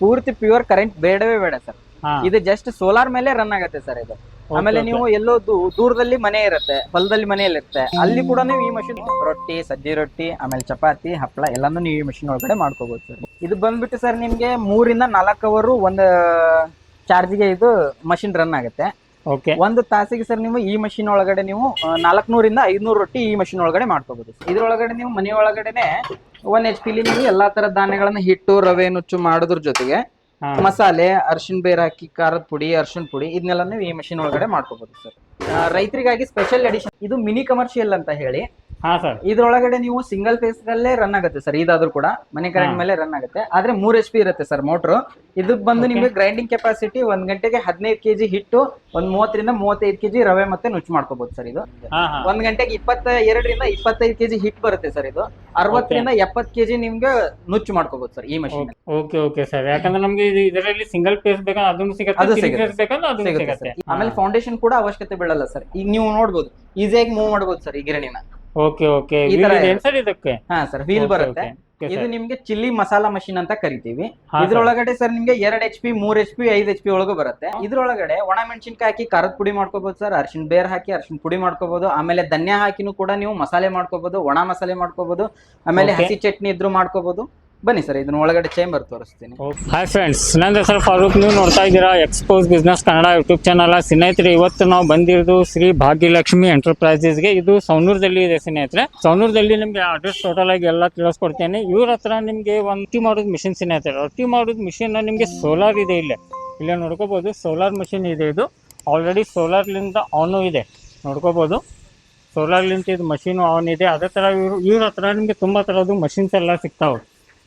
ಪೂರ್ತಿ pure current ಬೇಡವೇ ಬೇಡ ಸರ್ ಇದು ಜಸ್ಟ್ ಸೋಲಾರ್ ಮೇಲೆ ರನ್ ಆಗತ್ತೆ ಸರ್ ಇದು. ಆಮೇಲೆ ನೀವು ಎಲ್ಲೋ ದೂರದಲ್ಲಿ ಮನೆ ಇರುತ್ತೆ ಹೊಲದಲ್ಲಿ ಮನೆಯಲ್ಲಿ ಇರುತ್ತೆ ಅಲ್ಲಿ ಕೂಡ ನೀವು ಈ ಮಷಿನ್ ರೊಟ್ಟಿ ಸಜ್ಜಿ ರೊಟ್ಟಿ ಆಮೇಲೆ ಚಪಾತಿ ಹಪ್ಪಳ ಎಲ್ಲಾನು ನೀವು ಈ ಮಷಿನ್ ಒಳಗಡೆ ಮಾಡ್ಕೋಬಹುದು ಸರ್ ಇದು ಬಂದ್ಬಿಟ್ಟು ಸರ್ ನಿಮ್ಗೆ ಮೂರಿಂದ ನಾಲ್ಕು ಅವರು ಒಂದು ಚಾರ್ಜ್ಗೆ ಇದು ಮಷಿನ್ ರನ್ ಆಗುತ್ತೆ. ಓಕೆ ಒಂದು ತಾಸಿಗೆ ಸರ್ ನೀವು ಈ ಮಷಿನ್ ಒಳಗಡೆ ನೀವು ನಾಲ್ಕನೂರಿಂದ ಐದ್ನೂರು ರೊಟ್ಟಿ ಈ ಮಷಿನ್ ಒಳಗಡೆ ಮಾಡ್ಕೋಬಹುದು ಇದ್ರೊಳಗಡೆ ನೀವು ಮನೆ ಒಳಗಡೆನೆ ಒನ್ ಎಚ್ ಪಿಲಿ ನೀವು ಎಲ್ಲಾ ತರ ಧಾನ್ಯಗಳನ್ನ ಹಿಟ್ಟು ರವೆ ನುಚ್ಚು ಮಾಡೋದ್ರ ಜೊತೆಗೆ ಮಸಾಲೆ ಅರ್ಶಿಣ ಬೇರ್ ಹಾಕಿ ಖಾರದ ಪುಡಿ ಅರ್ಶಿಣ ಪುಡಿ ಇದನ್ನೆಲ್ಲ ನೀವು ಈ ಮಷಿನ್ ಒಳಗಡೆ ಮಾಡ್ಕೋಬಹುದು ಸರ್. ರೈತರಿಗಾಗಿ ಸ್ಪೆಷಲ್ ಎಡಿಷನ್ ಇದು ಮಿನಿ ಕಮರ್ಷಿಯಲ್ ಅಂತ ಹೇಳಿ. ಹಾ ಸರ್ ಇದ್ರೊಳಗಡೆ ನೀವು ಸಿಂಗಲ್ ಫೇಸ್ ಅಲ್ಲೇ ರನ್ ಆಗುತ್ತೆ ಸರ್ ಇದಾದ್ರೂ ಕೂಡ ಮನೆ ಕರೆಂಟ್ ಮೇಲೆ ರನ್ ಆಗುತ್ತೆ. ಆದ್ರೆ ಮೂರ್ ಎಚ್ ಪಿ ಇರುತ್ತೆ ಸರ್ ಮೋಟ್ರು ಇದಕ್ ಬಂದು. ನಿಮ್ಗೆ ಗ್ರೈಂಡಿಂಗ್ ಕೆಪಾಸಿಟಿ ಒಂದ್ ಗಂಟೆಗೆ ಹದಿನೈದು ಕೆಜಿ ಹಿಟ್ಟು ಒಂದ್ ಮೂವತ್ತರಿಂದ ಮೂವತ್ತೈದು ಕೆಜಿ ರವೆ ಮತ್ತೆ ನುಚ್ಚು ಮಾಡ್ಕೋಬಹುದು ಸರ್ ಇದು. ಒಂದ್ ಗಂಟೆಗೆ ಇಪ್ಪತ್ತ ಎರಡರಿಂದ ಇಪ್ಪತ್ತೈದು ಕೆಜಿ ಹಿಟ್ ಬರುತ್ತೆ ಸರ್ ಇದು. ಅರವತ್ತರಿಂದ ಎಪ್ಪತ್ ಕೆಜಿ ನಿಮ್ಗೆ ನುಚ್ಚು ಮಾಡ್ಕೋಬಹುದು ಸರ್ ಈ ಮಷೀನ್ ಓಕೆ ಓಕೆ ಸರ್ ಯಾಕಂದ್ರೆ ನಮ್ಗೆ ಇದರಲ್ಲಿ ಸಿಂಗಲ್ ಫೇಸ್ ಬೇಕಾದ್ರೆ ಅದನ್ನು ಸಿಗುತ್ತೆ ಆಮೇಲೆ ಫೌಂಡೇಶನ್ ಕೂಡ ಅವಶ್ಯಕತೆ ಬೀಳಲ್ಲ ಸರ್ ಈಗ ನೀವು ನೋಡ್ಬೋದು. ಈಸಿಯಾಗಿ ಮೂವ್ ಮಾಡ್ಬೋದು ಸರ್ ಈ ಗಿರಣಿನ. ಓಕೆ ಓಕೆ ಈ ತರ ಏನ್ ಸರ್ ಇದಕ್ಕೆ? ಹಾ ಸರ್ ವೀಲ್ Okay, ಬರುತ್ತೆ. okay. Okay, ಇದು. ನಿಮ್ಗೆ ಚಿಲ್ಲಿ ಮಸಾಲಾ ಮಷಿನ್ ಅಂತ ಕರಿತೀವಿ. ಹಾ, sir. ಇದ್ರೊಳಗಡೆ ಸರ್ ನಿಮ್ಗೆ ಎರಡ್ ಎಚ್ ಪಿ ಮೂರ್ ಎಚ್ ಪಿ ಐದ್ ಎಚ್ ಪಿ ಒಳಗೂ ಬರುತ್ತೆ. ಇದ್ರೊಳಗಡೆ ಒಣ ಮೆಣಸಿನ್ಕಾಯಿ ಹಾಕಿ ಖಾರದ ಪುಡಿ ಮಾಡ್ಕೋಬಹುದು ಸರ್ ಅರ್ಶಿನ ಬೇರ್ ಹಾಕಿ ಅರ್ಶಿನ ಪುಡಿ ಮಾಡ್ಕೋಬಹುದು ಆಮೇಲೆ ಧನ್ಯ ಹಾಕಿನೂ ಕೂಡ ನೀವು ಮಸಾಲೆ ಮಾಡ್ಕೋಬಹುದು ಒಣ ಮಸಾಲೆ ಮಾಡ್ಕೋಬಹುದು ಆಮೇಲೆ Okay. ಹಸಿ ಚಟ್ನಿ ಇದ್ರು ಮಾಡ್ಕೋಬಹುದು ಬನ್ನಿ ಸರ್, ಇದನ್ನ ಒಳಗಡೆ ಚೇಂಬರ್ ತೋರಿಸ್ತೀನಿ. ಹಾಯ್ ಫ್ರೆಂಡ್ಸ್ ನನ್ನ ಹೆಸರು ಫಾರೂಕ್. ನೀವು ನೋಡ್ತಾ ಇದ್ದೀರಾ expose business Kannada YouTube channel ಸ್ನೇಹಿತರೆ, ಇವತ್ತು ನಾವು ಬಂದಿರೋದು ಶ್ರೀ ಭಾಗ್ಯಲಕ್ಷ್ಮಿ ಎಂಟರ್ಪ್ರೈಸಸ್ಗೆ ಇದು ಸೌನೂರದಲ್ಲಿ ಇದೆ ಸ್ನೇಹಿತರೆ. ಸೌನೂರದಲ್ಲಿ ನಿಮಗೆ ಅಡ್ರೆಸ್ ಟೋಟಲ್ ಆಗಿ ಎಲ್ಲ ತಿಳಿಸ್ಕೊಡ್ತೇನೆ. ಇವ್ರ ಹತ್ರ ನಿಮಗೆ ಒಂದು ರೊಟ್ಟಿ ಮಾಡೋದು ಮಿಷಿನ್ ಸ್ನೇಹಿತರೆ. ರೊಟ್ಟಿ ಮಾಡೋದು ಮಿಷಿನ್ ನಿಮಗೆ ಸೋಲಾರ್ ಇದೆ ಇಲ್ಲೇ. ಇಲ್ಲೇ ನೋಡ್ಕೋಬೋದು ಸೋಲಾರ್ ಮಿಷಿನ್ ಇದೆ ಇದು. ಆಲ್ರೆಡಿ ಸೋಲಾರ್ಲಿಂದ ಆನು ಇದೆ. ನೋಡ್ಕೋಬೋದು. ಸೋಲಾರ್ಲಿಂತ ಇದು ಮಷೀನು ಆನ್ ಇದೆ. ಅದೇ ಥರ ಇವ್ರ ಇವ್ರ ಹತ್ರ ನಿಮಗೆ ತುಂಬ ಥರದ್ದು ಮಷಿನ್ಸ್ ಎಲ್ಲ ಸಿಗ್ತಾವೆ.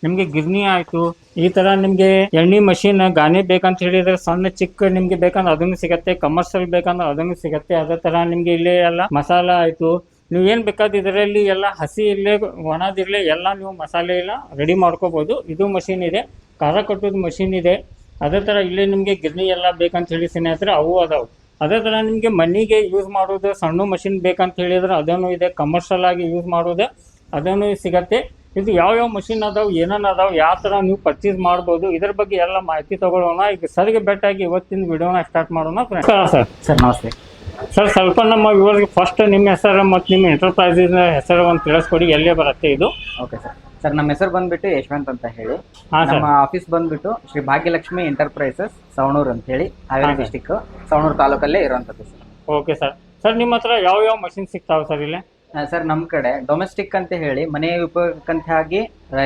ನಿಮಗೆ ಗಿರ್ನಿ ಆಯಿತು. ಈ ಥರ ನಿಮಗೆ ಎಣ್ಣೆ ಮಷೀನ್ ಗಾನೆ ಬೇಕಂತ ಹೇಳಿದ್ರೆ ಸಣ್ಣ ಚಿಕ್ಕ ನಿಮಗೆ ಬೇಕಂದ್ರೆ ಅದನ್ನು ಸಿಗತ್ತೆ ಕಮರ್ಷಿಯಲ್ ಬೇಕಂದ್ರೆ ಅದನ್ನು ಸಿಗತ್ತೆ. ಅದೇ ಥರ ನಿಮಗೆ ಇಲ್ಲೇ ಎಲ್ಲ ಮಸಾಲ ಆಯಿತು. ನೀವು ಏನು ಬೇಕಾದ ಇದರಲ್ಲಿ ಎಲ್ಲ ಹಸಿ ಇರಲಿ ಒಣದಿರಲಿ ಎಲ್ಲ ನೀವು ಮಸಾಲೆ ಎಲ್ಲ ರೆಡಿ ಮಾಡ್ಕೋಬೋದು. ಇದು ಮಷೀನ್ ಇದೆ. ಖಾರ ಕಟ್ಟೋದು ಮಷೀನ್ ಇದೆ. ಅದೇ ಥರ ಇಲ್ಲೇ ನಿಮಗೆ ಗಿರ್ನಿ ಎಲ್ಲ ಬೇಕಂತ ಹೇಳಿ ಸ್ನೇಹಿತರೆ, ಅವು ಅದಾವೆ. ಅದೇ ಥರ ನಿಮಗೆ ಮನೆಗೆ ಯೂಸ್ ಮಾಡೋದು ಸಣ್ಣ ಮಷಿನ್ ಬೇಕಂತ ಹೇಳಿದ್ರೆ ಅದನ್ನು ಇದೆ ಕಮರ್ಷಿಯಲ್ ಆಗಿ ಯೂಸ್ ಮಾಡೋದು ಅದನ್ನು ಸಿಗತ್ತೆ. ಇದು ಯಾವ ಯಾವ ಮಷಿನ್ ಅದಾವ ಏನೇನು ಅದಾವ ಯಾವ ಥರ ನೀವು ಪರ್ಚೇಸ್ ಮಾಡ್ಬೋದು ಇದ್ರ ಬಗ್ಗೆ ಎಲ್ಲ ಮಾಹಿತಿ ತಗೊಳ್ಳೋಣ. ಈಗ ಸರ್ಗೆ ಬೆಟ್ಟಾಗಿ ಇವತ್ತಿನ ವಿಡಿಯೋನ ಸ್ಟಾರ್ಟ್ ಮಾಡೋಣ ಸರ್. ಸರ್ ನಮಸ್ತೆ. ಸರ್ ಸ್ವಲ್ಪ ನಮ್ಮ ವಿವರ್ಗೆ ಫಸ್ಟ್ ನಿಮ್ಮ ಹೆಸರು ಮತ್ತು ನಿಮ್ಮ ಎಂಟರ್ಪ್ರೈಸಿನ ಹೆಸರು ಒಂದು ತಿಳಿಸ್ಕೊಡಿ ಎಲ್ಲೇ ಬರುತ್ತೆ ಇದು? Okay sir. ಸರ್ ನಮ್ಮ ಹೆಸರು ಬಂದ್ಬಿಟ್ಟು ಯಶವಂತ್ ಅಂತ ಹೇಳಿ. ಹಾಂ ಸರ್. ನಮ್ಮ ಆಫೀಸ್ ಬಂದ್ಬಿಟ್ಟು ಶ್ರೀ ಭಾಗ್ಯಲಕ್ಷ್ಮಿ ಎಂಟರ್ಪ್ರೈಸಸ್ ಸವಣೂರ್ ಅಂತ ಹೇಳಿ ಹಾವೇರಿ. ಡಿಸ್ಟಿಕ್ ಸವಣೂರು ತಾಲೂಕಲ್ಲೇ ಇರುವಂತದ್ದು ಸರ್. Okay sir. ಸರ್ ನಿಮ್ಮ ಹತ್ರ ಯಾವ ಯಾವ ಮಷಿನ್ ಸಿಗ್ತಾವೆ ಸರ್ ಇಲ್ಲಿ? ಸರ್ ನಮ್ಮ ಕಡೆ ಡೊಮೆಸ್ಟಿಕ್ ಅಂತ ಹೇಳಿ ಮನೆ ಉಪಯೋಗಕ್ಕಂತ ಆಗಿ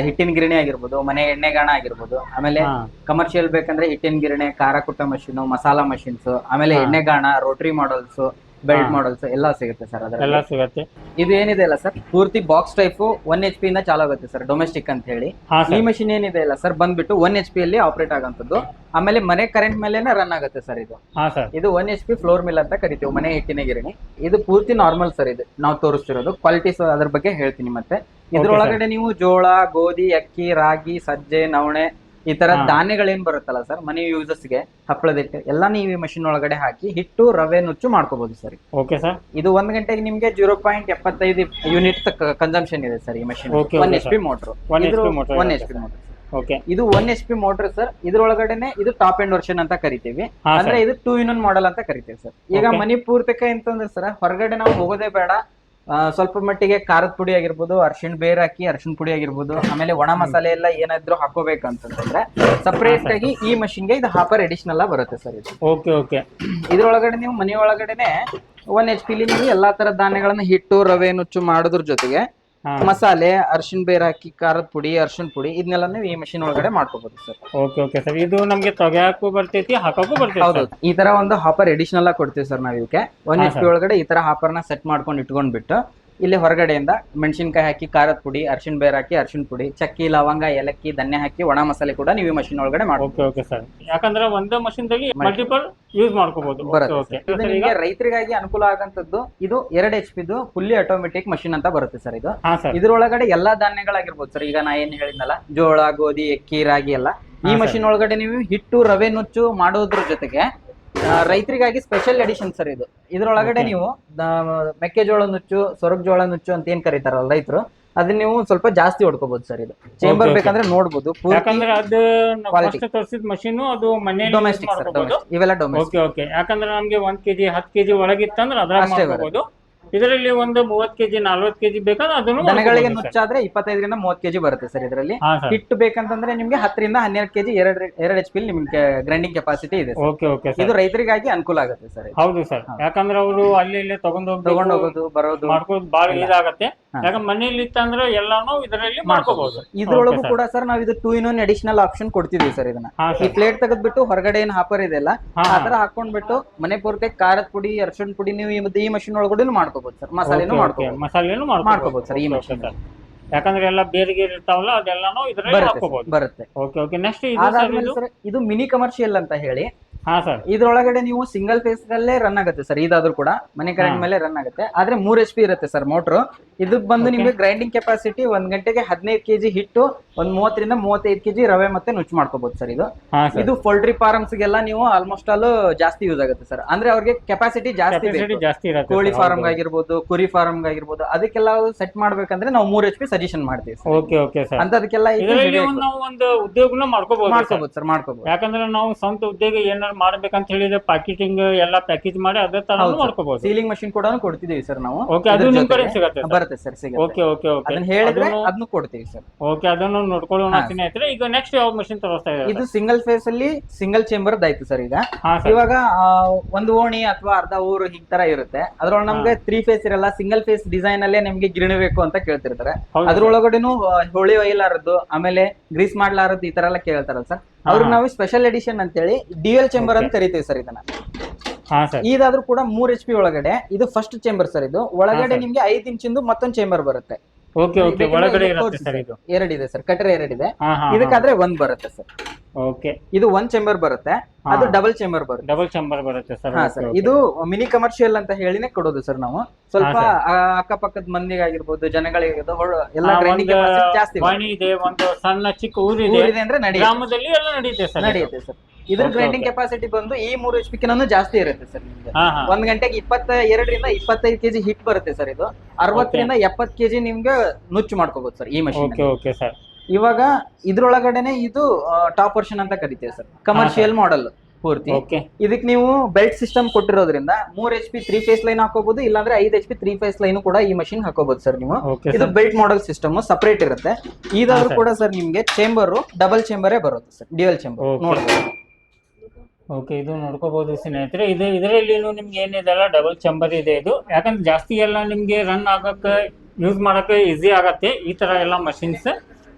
ಹಿಟ್ಟಿನ ಗಿರಣಿ ಆಗಿರ್ಬೋದು ಮನೆ ಎಣ್ಣೆಗಾಣ ಆಗಿರ್ಬೋದು ಆಮೇಲೆ ಕಮರ್ಷಿಯಲ್ ಬೇಕಂದ್ರೆ ಹಿಟ್ಟಿನ ಗಿರಣಿ ಖಾರ ಕುಟ್ಟ ಮಷೀನು ಮಸಾಲಾ ಮಷಿನ್ಸ್ ಆಮೇಲೆ. ಎಣ್ಣೆಗಾಣ ರೋಟರಿ ಮಾಡಲ್ಸ್ ಬೆಲ್ಟ್. ಮಾಡಲ್ಸ್ ಎಲ್ಲ ಸಿಗುತ್ತೆ ಸರ್ ಎಲ್ಲ ಅದರಲ್ಲಿ ಸಿಗತ್ತೆ. ಇದು ಏನಿದೆ ಅಲ್ಲ ಸರ್ ಪೂರ್ತಿ box type one H P ಇಂದ ಚಾಲು ಆಗುತ್ತೆ ಸರ್ ಡೊಮೆಸ್ಟಿಕ್ ಅಂತ ಹೇಳಿ. ಹಾಂ ಈ ಸರ್ ಮಷಿನ್ ಏನಿದೆ ಅಲ್ಲ ಸರ್ ಬಂದ್ಬಿಟ್ಟು ಒನ್ ಎಚ್ ಪಿ ಅಲ್ಲಿ ಆಪರೇಟ್ ಆಗಂತದ್ದು ಆಮೇಲೆ ಮನೆ ಕರೆಂಟ್ ಮೇಲೆನೆ ರನ್ ಆಗುತ್ತೆ ಸರ್ ಇದು. ಹಾ ಸರ್ ಇದು one H P flour mill ಅಂತ ಕರಿತೀವಿ ಮನೆ ಹಿಟ್ಟಿನ ಗಿರಣಿ. ಇದು ಪೂರ್ತಿ ನಾರ್ಮಲ್ ಸರ್ ಇದು ನಾವು ತೋರಿಸ್ತಿರೋದು. ಕ್ವಾಲಿಟೀಸ್ ಅದ್ರ ಬಗ್ಗೆ ಹೇಳ್ತೀನಿ ಮತ್ತೆ. ಇದ್ರೊಳಗಡೆ ನೀವು ಜೋಳ ಗೋಧಿ ಅಕ್ಕಿ ರಾಗಿ ಸಜ್ಜೆ ನವಣೆ ಈ ತರ ಧಾನ್ಯಗಳು ಧಾನ್ಯಗಳೇನ್ ಬರುತ್ತಲ್ಲ ಸರ್ ಮನೆ ಯೂಸಸ್ಗೆ ಹಪ್ಪಳದ ಹಿಟ್ಟು ಎಲ್ಲ ನೀವು ಈ ಮಷಿನ್ ಒಳಗಡೆ ಹಾಕಿ ಹಿಟ್ಟು ರವೆ ನುಚ್ಚು ಮಾಡ್ಕೋಬಹುದು ಸರ್ ಓಕೆ ಸರ್ ಇದು ಒಂದ್ ಗಂಟೆಗೆ ನಿಮ್ಗೆ ಜೀರೋ ಪಾಯಿಂಟ್ ಎಪ್ಪತ್ತೈದು ಯೂನಿಟ್ ಕನ್ಸಂಪ್ಷನ್ ಇದೆ ಸರ್ ಈ machine one H P motor one. H P motor okay ಇದು one H P motor sir ಇದ್ರೊಳಗಡೆನೆ ಇದು ಟಾಪ್ ಎಂಡ್ ವರ್ಷನ್ ಅಂತ ಕರಿತೀವಿ. ಅಂದ್ರೆ ಇದು ಟೂ ಇನ್ ಒನ್ ಮಾಡೆಲ್ ಅಂತ ಕರಿತೀವಿ ಸರ್ ಈಗ ಮನಿ ಪೂರ್ತಕ ಅಂತಂದ್ರೆ ಸರ್ ಹೊರಗಡೆ ನಾವು ಹೋಗೋದೇ ಬೇಡ. ಸ್ವಲ್ಪ ಮಟ್ಟಿಗೆ ಖಾರದ ಪುಡಿ ಆಗಿರ್ಬೋದು ಅರ್ಶಿಣ ಬೇರ್ ಹಾಕಿ ಅರ್ಶಿಣ ಪುಡಿ ಆಗಿರ್ಬೋದು ಆಮೇಲೆ ಒಣ ಮಸಾಲೆ ಎಲ್ಲ ಏನಾದ್ರು ಹಾಕೋಬೇಕಂತಂದ್ರೆ ಸಪರೇಟ್ ಆಗಿ ಈ ಮಷಿನ್ಗೆ ಇದು ಹಾಪರ್ ಎಡಿಷನಲ್ ಬರುತ್ತೆ ಸರ್ ಇದು. Okay okay. ಇದ್ರೊಳಗಡೆ ನೀವು ಮನೆ ಒಳಗಡೆನೆ ಒನ್ ಎಚ್ ಪಿಲಿ ನೀವು ಎಲ್ಲಾ ತರ ಧಾನ್ಯಗಳನ್ನ ಹಿಟ್ಟು ರವೆ ನುಚ್ಚು ಮಾಡೋದ್ರ ಜೊತೆಗೆ ಮಸಾಲೆ ಅರ್ಶಿಣ ಬೇರ್ ಹಾಕಿ ಖಾರದ ಪುಡಿ ಅರ್ಶಿಣ ಪುಡಿ ಇದನ್ನೆಲ್ಲ ನೀವು ಈ ಮಷಿನ್ ಒಳಗಡೆ ಮಾಡ್ಕೋಬಹುದು ಸರ್. Okay okay sir. ಇದು ನಮಗೆ ತೆಗೆಯಕ್ಕೂ ಬರ್ತೈತಿ ಹಾಕಕ್ಕೂ ಬರ್ತೈತಿ ಹೌದು ಈ ತರ ಒಂದು ಹಾಪರ್ ಎಡಿಷನಲ್ ಆಗಿ ಕೊಡ್ತೀವಿ ಸರ್ ನಾವ್ ಇವಕ್ಕೆ ಒನ್ ಎಚ್ ಪಿ. ಒಳಗಡೆ ಈ ತರ ಹಾಪರ್ನ ಸೆಟ್ ಮಾಡ್ಕೊಂಡು ಇಟ್ಕೊಂಡ್ಬಿಟ್ಟು ಇಲ್ಲಿ ಹೊರಗಡೆಯಿಂದ ಮೆಣಸಿನ್ಕಾಯಿ ಹಾಕಿ ಖಾರದ ಪುಡಿ ಅರ್ಶಿಣ ಬೇರ್ ಹಾಕಿ ಅರ್ಶಿಣ ಪುಡಿ ಚಕ್ಕಿ ಲವಂಗ ಏಲಕ್ಕಿ ಧನ್ಯ ಹಾಕಿ ಒಣ ಮಸಾಲೆ ಕೂಡ ನೀವು ಈ ಮಷಿನ್ ಒಳಗಡೆ ಓಕೆ ಮಾಡ್ಬೋದು. Okay sir. ಯಾಕಂದ್ರೆ ಒಂದೇ ಮಷಿನ್ದಲ್ಲಿ ಮಲ್ಟಿಪಲ್ ಯೂಸ್ ಮಾಡ್ಕೋಬಹುದು ಓಕೆ ಬರುತ್ತೆ ಇದು ನಿಮ್ಗೆ ರೈತರಿಗಾಗಿ ಅನುಕೂಲ ಆಗಂತದ್ದು ಇದು ಎರಡ್ ಎಚ್ ಪಿದು ಫುಲ್ಲಿ ಆಟೋಮೆಟಿಕ್ ಮಷಿನ್ ಅಂತ ಬರುತ್ತೆ ಸರ್ ಇದು. ಇದ್ರೊಳಗಡೆ ಎಲ್ಲಾ ಧಾನ್ಯಗಳಾಗಿರ್ಬೋದು ಸರ್. ಈಗ ನಾ ಏನ್ ಹೇಳಿದ್ನಲ್ಲ ಜೋಳ ಗೋಧಿ ಅಕ್ಕಿ ರಾಗಿ ಎಲ್ಲ. ಈ ಮಷಿನ್ ಒಳಗಡೆ ನೀವು ಹಿಟ್ಟು ರವೆ ನುಚ್ಚು ಮಾಡೋದ್ರ ಜೊತೆಗೆ ರೈತರಿಗಾಗಿ ಸ್ಪೆಷಲ್ ಎಡಿಷನ್ ಸರ್ ಇದು. ಇದ್ರೊಳಗಡೆ ನೀವು ಮೆಕ್ಕೆಜೋಳ ನುಚ್ಚು ಸೊರಗ್ ಜೋಳ ನುಚ್ಚು ಅಂತ ಏನ್ ಕರೀತಾರಲ್ಲ ರೈತರು ಅದನ್ನ ನೀವು ಸ್ವಲ್ಪ ಜಾಸ್ತಿ ಹೊಡ್ಕೋಬಹುದು ಸರ್ ಇದು. ಚೇಂಬರ್. ಬೇಕಂದ್ರೆ ನೋಡಬಹುದು ಯಾಕಂದ್ರೆ ಅದು ತೋರಿಸಿದ ಮಷೀನು ಅದು ಮನೆಯಲ್ಲಿ ಡೊಮೆಸ್ಟಿಕ್ ಸರ್ ಇವೆಲ್ಲ ಡೊಮೆಸ್ಟಿಕ್ ಓಕೆ ಓಕೆ ಯಾಕಂದ್ರೆ ನಮ್ಗೆ ಒಂದ್ ಕೆಜಿ ಹತ್ತು ಕೆಜಿ ಒಳಗಿತ್ತಂದ್ರೆ ಅದ್ರ ಅಷ್ಟೇ ಮಾಡ್ಕೋಬಹುದು ಇದರಲ್ಲಿ ಒಂದು ಮೂವತ್ ಕೆಜಿ ನಲ್ವತ್ ಕೆಜಿ ಬೇಕಾದ್ರೆ ಅದನ್ನು ದನಗಳಿಗೆ. ನುಚ್ಚಾದ್ರೆ ಇಪ್ಪತ್ತೈದರಿಂದ ಮೂವತ್ ಕೆಜಿ ಬರುತ್ತೆ ಸರ್ ಇದರಲ್ಲಿ. ಹಿಟ್ ಸರ್. ಹಿಟ್ಟು ಬೇಕಂತಂದ್ರೆ ನಿಮ್ಗೆ ಹತ್ತರಿಂದ ಹನ್ನೆರಡು ಕೆಜಿ ಎರಡ್ ಎರಡ್ ಎಚ್ ಪಿ ನಿಮ್ಗೆ ಗ್ರೈಂಡಿಂಗ್ ಕೆಪಾಸಿಟಿ ಇದೆ sir. ಓಕೆ ಓಕೆ ಇದು ರೈತರಿಗಾಗಿ ಅನುಕೂಲ ಆಗುತ್ತೆ ಸರ್ ಹೌದು ಸರ್. ಯಾಕಂದ್ರೆ ಅವರು ಅಲ್ಲಿ ಇಲ್ಲಿ ತಗೊಂಡ್ ತಗೊಂಡ್ ಹೋಗೋದು ಬರೋದು ಮಾಡ್ಕೊಂಡು ಬಾಳ ಇದಾಗತ್ತೆ. ಯಾಕಂದ್ರೆ ಮನೇಲಿ ಇತ್ತಂದ್ರೆ ಎಲ್ಲಾನು ಇದರಲ್ಲಿ ಮಾಡ್ಕೋಬಹುದು ಇದ್ರೊಳಗೂ ಕೂಡ ಸರ್ ನಾವ್ ಇದು two in one additional option ಕೊಡ್ತಿದೀವಿ sir ಇದನ್ನ. ಈ ಪ್ಲೇಟ್ ತೆಗೆದ್ಬಿಟ್ಟು ಹೊರಗಡೆ ಏನ್ ಹಾಪರ್ ಇದೆಲ್ಲ ಹಾ ಆ ತರ ಹಾಕೊಂಡ್ಬಿಟ್ಟು ಮನೆ ಪೂರ್ತಿ ಖಾರದ ಪುಡಿ ಅರ್ಶಿಣ ಪುಡಿ ನೀವು ಈ- ಮಷಿನ್ ಒಳಗಡೆ ಮಾಡ್ಕೋಬಹುದು ಸರ್ ಮಸಾಲೆನೂ ಮಾಡ್ಕೋಬಹುದು ಮಸಾಲೆನು ಮಾಡ್ಕೋಬಹುದು ಸರ್ ಈ ಮಷಿನ್ ಯಾಕಂದ್ರೆ ಎಲ್ಲ ಬೇರೆ ಗೀರ್ ಇರ್ತಾವಲ್ಲ ಅದೆಲ್ಲಾನು ಇದರಲ್ಲಿ ಹಾಕೋಬಹುದು ಬರುತ್ತೆ. ಓಕೆ ಓಕೆ ನೆಕ್ಸ್ಟ್ ಇದು ಮಿನಿ ಕಮರ್ಷಿಯಲ್ ಅಂತ ಹೇಳಿ. ಹಾ ಸರ್. ಇದ್ರೊಳಗಡೆ ನೀವು ಸಿಂಗಲ್ ಫೇಸ್ ಅಲ್ಲೇ ರನ್ ಆಗುತ್ತೆ ಸರ್ ಇದಾದ್ರೂ ಕೂಡ. ಮನೆ ಕರೆಂಟ್ ಮೇಲೆ ರನ್ ಆಗುತ್ತೆ. ಆದ್ರೆ ಮೂರ್ ಎಚ್ ಪಿ ಇರುತ್ತೆ ಸರ್ ಮೋಟರ್ ಇದಕ್ ಬಂದು. ನಿಮ್ಗೆ ಗ್ರೈಂಡಿಂಗ್ ಕೆಪಾಸಿಟಿ ಒಂದ್ ಗಂಟೆಗೆ ಹದಿನೈದು ಕೆಜಿ ಹಿಟ್ಟು ಒಂದ್ ಮೂವತ್ತರಿಂದ ಮೂವತ್ತೈದು ಕೆಜಿ ರವೆ ಮತ್ತೆ ನುಚ್ಚು ಮಾಡ್ಕೋಬಹುದು ಸರ್ ಇದು. ಇದು ಪೋಲ್ಟ್ರಿ ಫಾರ್ಮ್ಸ್ ಗೆಲ್ಲ ನೀವು ಆಲ್ಮೋಸ್ಟ್ ಆಲ್ ಜಾಸ್ತಿ ಯೂಸ್ ಆಗುತ್ತೆ ಸರ್. ಅಂದ್ರೆ ಅವ್ರಿಗೆ ಕೆಪಾಸಿಟಿ ಜಾಸ್ತಿ ಕೋಳಿ ಫಾರ್ಮ್. ಆಗಿರ್ಬೋದು ಕುರಿ ಫಾರ್ಮ್ ಆಗಿರ್ಬೋದು ಅದಕ್ಕೆಲ್ಲ ಸೆಟ್ ಮಾಡ್ಬೇಕಂದ್ರೆ ನಾವು ಮೂರ್ ಎಚ್ ಪಿ ಸಜೆಷನ್ ಮಾಡ್ತೀವಿ ಓಕೆ ಓಕೆ ಸರ್. ಒಂದು ಉದ್ಯೋಗನ ಮಾಡ್ಕೋಬಹುದು ಮಾಡ್ಕೋಬಹುದು ಸರ್ ಮಾಡ್ಕೋಬಹುದು ಯಾಕಂದ್ರೆ ನಾವು ಸ್ವಂತ ಉದ್ಯೋಗ ಏನಾರು ಮಾಡ್ಬೇಕಂತ ಹೇಳಿದ್ರೆ ಪ್ಯಾಕೇಜಿಂಗ್ ಎಲ್ಲ ಪ್ಯಾಕೇಜ್ ಮಾಡಿ ಅದೇ ತರ. ಮಾಡ್ಕೋಬಹುದು ಸೀಲಿಂಗ್ ಮಷಿನ್ ಕೂಡ ಕೊಡ್ತಿದೀವಿ ಸರ್ ನಾವು. ಓಕೆ ಅದು ನಿಮ್ ಕಡೆ ಸಿಗತ್ತೆ ಬರುತ್ತೆ ಸರ್ ಸಿಗುತ್ತೆ. ಓಕೆ ಓಕೆ ಓಕೆ ಅದನ್ನ ಹೇಳಿದ್ರೆ ಅದನ್ನು- ಕೊಡ್ತೀವಿ ಸರ್. ಓಕೆ ಅದನ್ನು ನೋಡ್ಕೊಳ್ಳೋಣ. ಸ್ನೇಹಿತರೆ ಈಗ ನೆಕ್ಸ್ಟ್ ಯಾವ ಮಷಿನ್ ತೋರಿಸ್ತಾ ಇದ್ದಾರೆ ಇದು ಸಿಂಗಲ್ ಫೇಸ್ ಅಲ್ಲಿ ಸಿಂಗಲ್ ಚೇಂಬರ್ ಆಯ್ತು ಸರ್ ಈಗ. ಇವಾಗ ಒಂದು ಓಣಿ ಅಥವಾ ಅರ್ಧ ಊರು ಹಿಂಗ್ ತರ ಇರುತ್ತೆ. ಅದ್ರೊಳಗೆ ನಮ್ಗೆ ತ್ರೀ ಫೇಸ್ ಇರಲ್ಲ ಸಿಂಗಲ್ ಫೇಸ್ ಡಿಸೈನ್ ಅಲ್ಲೇ ನಿಮ್ಗೆ ಗಿರಣಿ ಬೇಕು ಅಂತ ಕೇಳ್ತಿರ್ತಾರೆ. ಅದ್ರೊಳಗಡೆನು ಹೋಳಿ ಹೊಳಿ ಒಯ್ಲಾರದ್ದು ಆಮೇಲೆ ಗ್ರೀಸ್ ಮಾಡ್ಲಾರದ್ದು ಈ ತರ ಎಲ್ಲ ಕೇಳ್ತಾರಲ್ಲ ಸರ್. ಅವ್ರಿಗೆ ನಾವು ಸ್ಪೆಷಲ್ ಎಡಿಷನ್ ಅಂತ ಹೇಳಿ ಡಿಎಲ್ ಚೇಂಬರ್ ಅಂತ ಕರಿತೀವಿ ಸರ್ ಇದನ್ನ. ಇದಾದ್ರೂ ಕೂಡ ಮೂರ್ ಎಚ್ ಪಿ ಒಳಗಡೆ ಇದು ಫಸ್ಟ್ ಚೇಂಬರ್ ಸರ್ ಇದು. ಒಳಗಡೆ. ನಿಮ್ಗೆ ಐದ್ ಇಂಚಿಂದು ಮತ್ತೊಂದು ಚೇಂಬರ್ ಬರುತ್ತೆ. ಓಕೆ ಓಕೆ ಒಳಗಡೆ ಎರಡಿದೆ ಸರ್ ಕಟ್ರೆ ಎರಡಿದೆ ಇದಕ್ಕಾದ್ರೆ ಒಂದ್ ಬರುತ್ತೆ ಸರ್. ಓಕೆ. ಇದು ಒಂದ್ ಚೇಂಬರ್ ಬರುತ್ತೆ. ಅದು ಡಬಲ್ ಚೇಂಬರ್ ಬರುತ್ತೆ. ಡಬಲ್ ಚಂಬರ್ ಬರುತ್ತೆ ಸರ್ ಹಾ ಸರ್ ಇದು ಮಿನಿ ಕಮರ್ಷಿಯಲ್ ಅಂತ ಹೇಳಿನೇ ಕೊಡೋದು ಸರ್ ನಾವು. ಸ್ವಲ್ಪ ಅಕ್ಕಪಕ್ಕದ ಮಂದಿಗೆ ಆಗಿರ್ಬೋದು ಜನಗಳಿಗೆ ಎಲ್ಲ ಗ್ರೈಂಡಿಂಗ್ ಜಾಸ್ತಿ ವಾಣಿ ಇದೆ ಒಂದು ಸಣ್ಣ ಚಿಕ್ಕ ಊರಿದೆ. ಊರಿದೆ ಅಂದ್ರೆ ನಡೆಯುತ್ತೆ. ಗ್ರಾಮದಲ್ಲಿ ಎಲ್ಲ ನಡೆಯುತ್ತೆ ಸರ್ ನಡೆಯುತ್ತೆ ಸರ್ ಇದ್ರ ಗ್ರೈಂಡಿಂಗ್ ಕೆಪಾಸಿಟಿ ಬಂದು ಈ ಮೂರು ಎಚ್ ಪಿ ಜಾಸ್ತಿ ಇರುತ್ತೆ ಸರ್ ನಿಮ್ಗೆ. ಒಂದ್ ಗಂಟೆಗೆ ಇಪ್ಪತ್ತ ಎರಡರಿಂದ ಇಪ್ಪತ್ತೈದು ಕೆಜಿ ಹಿಟ್ ಬರುತ್ತೆ ಸರ್ ಇದು. ಅರವತ್ತರಿಂದ ಎಪ್ಪತ್ ಕೆಜಿ ನಿಮ್ಗೆ ನುಚ್ಚು ಮಾಡ್ಕೋಬಹುದು ಸರ್ ಈ ಮಷೀನ್ ಓಕೆ ಓಕೆ ಸರ್ ಇವಾಗ ಇದ್ರೊಳಗಡೆನೆ ಇದು ಟಾಪ್ ವರ್ಷನ್ ಅಂತ ಕರಿತೀವಿ ಸರ್. ಕಮರ್ಷಿಯಲ್ ಮಾಡೆಲ್ ಪೂರ್ತಿ. ಓಕೆ ಇದಕ್ ನೀವು ಬೆಲ್ಟ್ ಸಿಸ್ಟಮ್ ಕೊಟ್ಟಿರೋದ್ರಿಂದ ಮೂರ್ H P three phase line ಹಾಕೋಬಹುದು ಇಲ್ಲಾಂದ್ರೆ ಐದ್ H P three phase line ಕೂಡ ಈ ಮಷಿನ್ ಹಾಕೋಬಹುದು ಸರ್ ನೀವು. ಇದು ಬೆಲ್ಟ್ ಮಾಡೆಲ್ ಸಿಸ್ಟಮ್ ಸಪರೇಟ್ ಇರುತ್ತೆ. ಇದಾದ್ರೂ ಕೂಡ ಸರ್ ನಿಮ್ಗೆ ಚೇಂಬರ್ ಡಬಲ್ ಚೇಂಬರೇ ಬರುತ್ತೆ ಸರ್ ಡ್ಯುಯಲ್ ಚೇಂಬರ್ ನೋಡಬಹುದು ಓಕೆ ಇದು ನೋಡ್ಕೋಬಹುದು ಸ್ನೇಹಿತರೆ. ಇದು ಇದರಲ್ಲಿ ನಿಮ್ಗೆ ಏನಿದೆಲ್ಲ ಡಬಲ್ ಚಂಬರ್ ಇದೆ ಇದು. ಯಾಕಂದ್ರೆ ಜಾಸ್ತಿ ಎಲ್ಲ ನಿಮ್ಗೆ ರನ್ ಆಗಕ್ಕೆ ಯೂಸ್ ಮಾಡಕ್ಕೆ ಈಸಿ ಆಗತ್ತೆ ಈ ತರ ಎಲ್ಲ ಮಷಿನ್ಸ್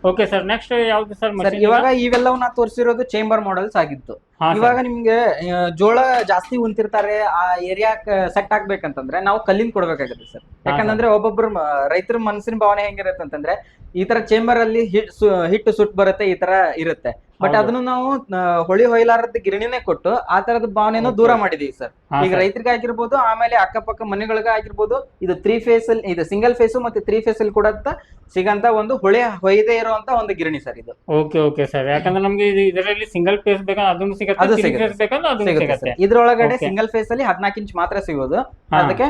ಓಕೆ ಸರ್ ನೆಕ್ಸ್ಟ್ ಯಾವ್ದು ಸರ್ ಇವಾಗ ಇವೆಲ್ಲವನ್ನ ತೋರಿಸಿರೋದು ಚೇಂಬರ್ ಮಾಡೆಲ್ಸ್ ಆಗಿತ್ತು ಇವಾಗ ನಿಮ್ಗೆ ಜೋಳ ಜಾಸ್ತಿ ಉಂತಿರ್ತಾರೆ ಆ ಏರಿಯಾ ಸೆಟ್ ಆಗ್ಬೇಕಂತಂದ್ರೆ ನಾವು ಕಲ್ಲಿಂದ ಕೊಡ್ಬೇಕಾಗುತ್ತೆ ಸರ್. ಯಾಕಂದ್ರೆ ಒಬ್ಬೊಬ್ರು ರೈತರ ಮನಸ್ಸಿನ ಭಾವನೆ ಹೆಂಗಿರತ್ತೆ ಅಂತಂದ್ರೆ ಈ ತರ ಚೇಂಬರ್ ಅಲ್ಲಿ ಹಿಟ್ಟು ಸುಟ್ ಬರುತ್ತೆ ಈ ತರ ಇರುತ್ತೆ. ಬಟ್. ಅದನ್ನು ನಾವು ಹೊಳಿ ಹೊಯ್ಲಾರದ ಗಿರಣಿನೇ ಕೊಟ್ಟು ಆ ತರದ ಭಾವನೆನೂ ದೂರ ಮಾಡಿದೀವಿ ಸರ್. ಈಗ. ರೈತರಿಗೆ ಆಗಿರ್ಬೋದು ಆಮೇಲೆ ಅಕ್ಕಪಕ್ಕ ಮನೆಗಳಿಗೆ ಆಗಿರ್ಬೋದು ಇದು ತ್ರೀ ಫೇಸ್ ಅಲ್ಲಿ ಇದು ಸಿಂಗಲ್ ಫೇಸ್ ಮತ್ತೆ ತ್ರೀ ಫೇಸ್ ಅಲ್ಲಿ ಕೂಡ ಸಿಗಂತ ಒಂದು ಹೊಳೆ ಹೊಯ್ದೇ ಇರುವಂತ ಒಂದು ಗಿರಣಿ ಸರ್ ಇದು. Okay okay sir. ಯಾಕಂದ್ರೆ ನಮ್ಗೆ ಇದರಲ್ಲಿ ಸಿಂಗಲ್ ಫೇಸ್ ಬೇಕಾದ್ರೆ ಅದನ್ನು ಸಿಗತ್ತೆ ಇದ್ರೊಳಗಡೆ ಸಿಂಗಲ್ ಫೇಸ್ ಅಲ್ಲಿ ಹದಿನಾಲ್ಕು ಇಂಚ್ ಮಾತ್ರ ಸಿಗೋದು. ಅದಕ್ಕೆ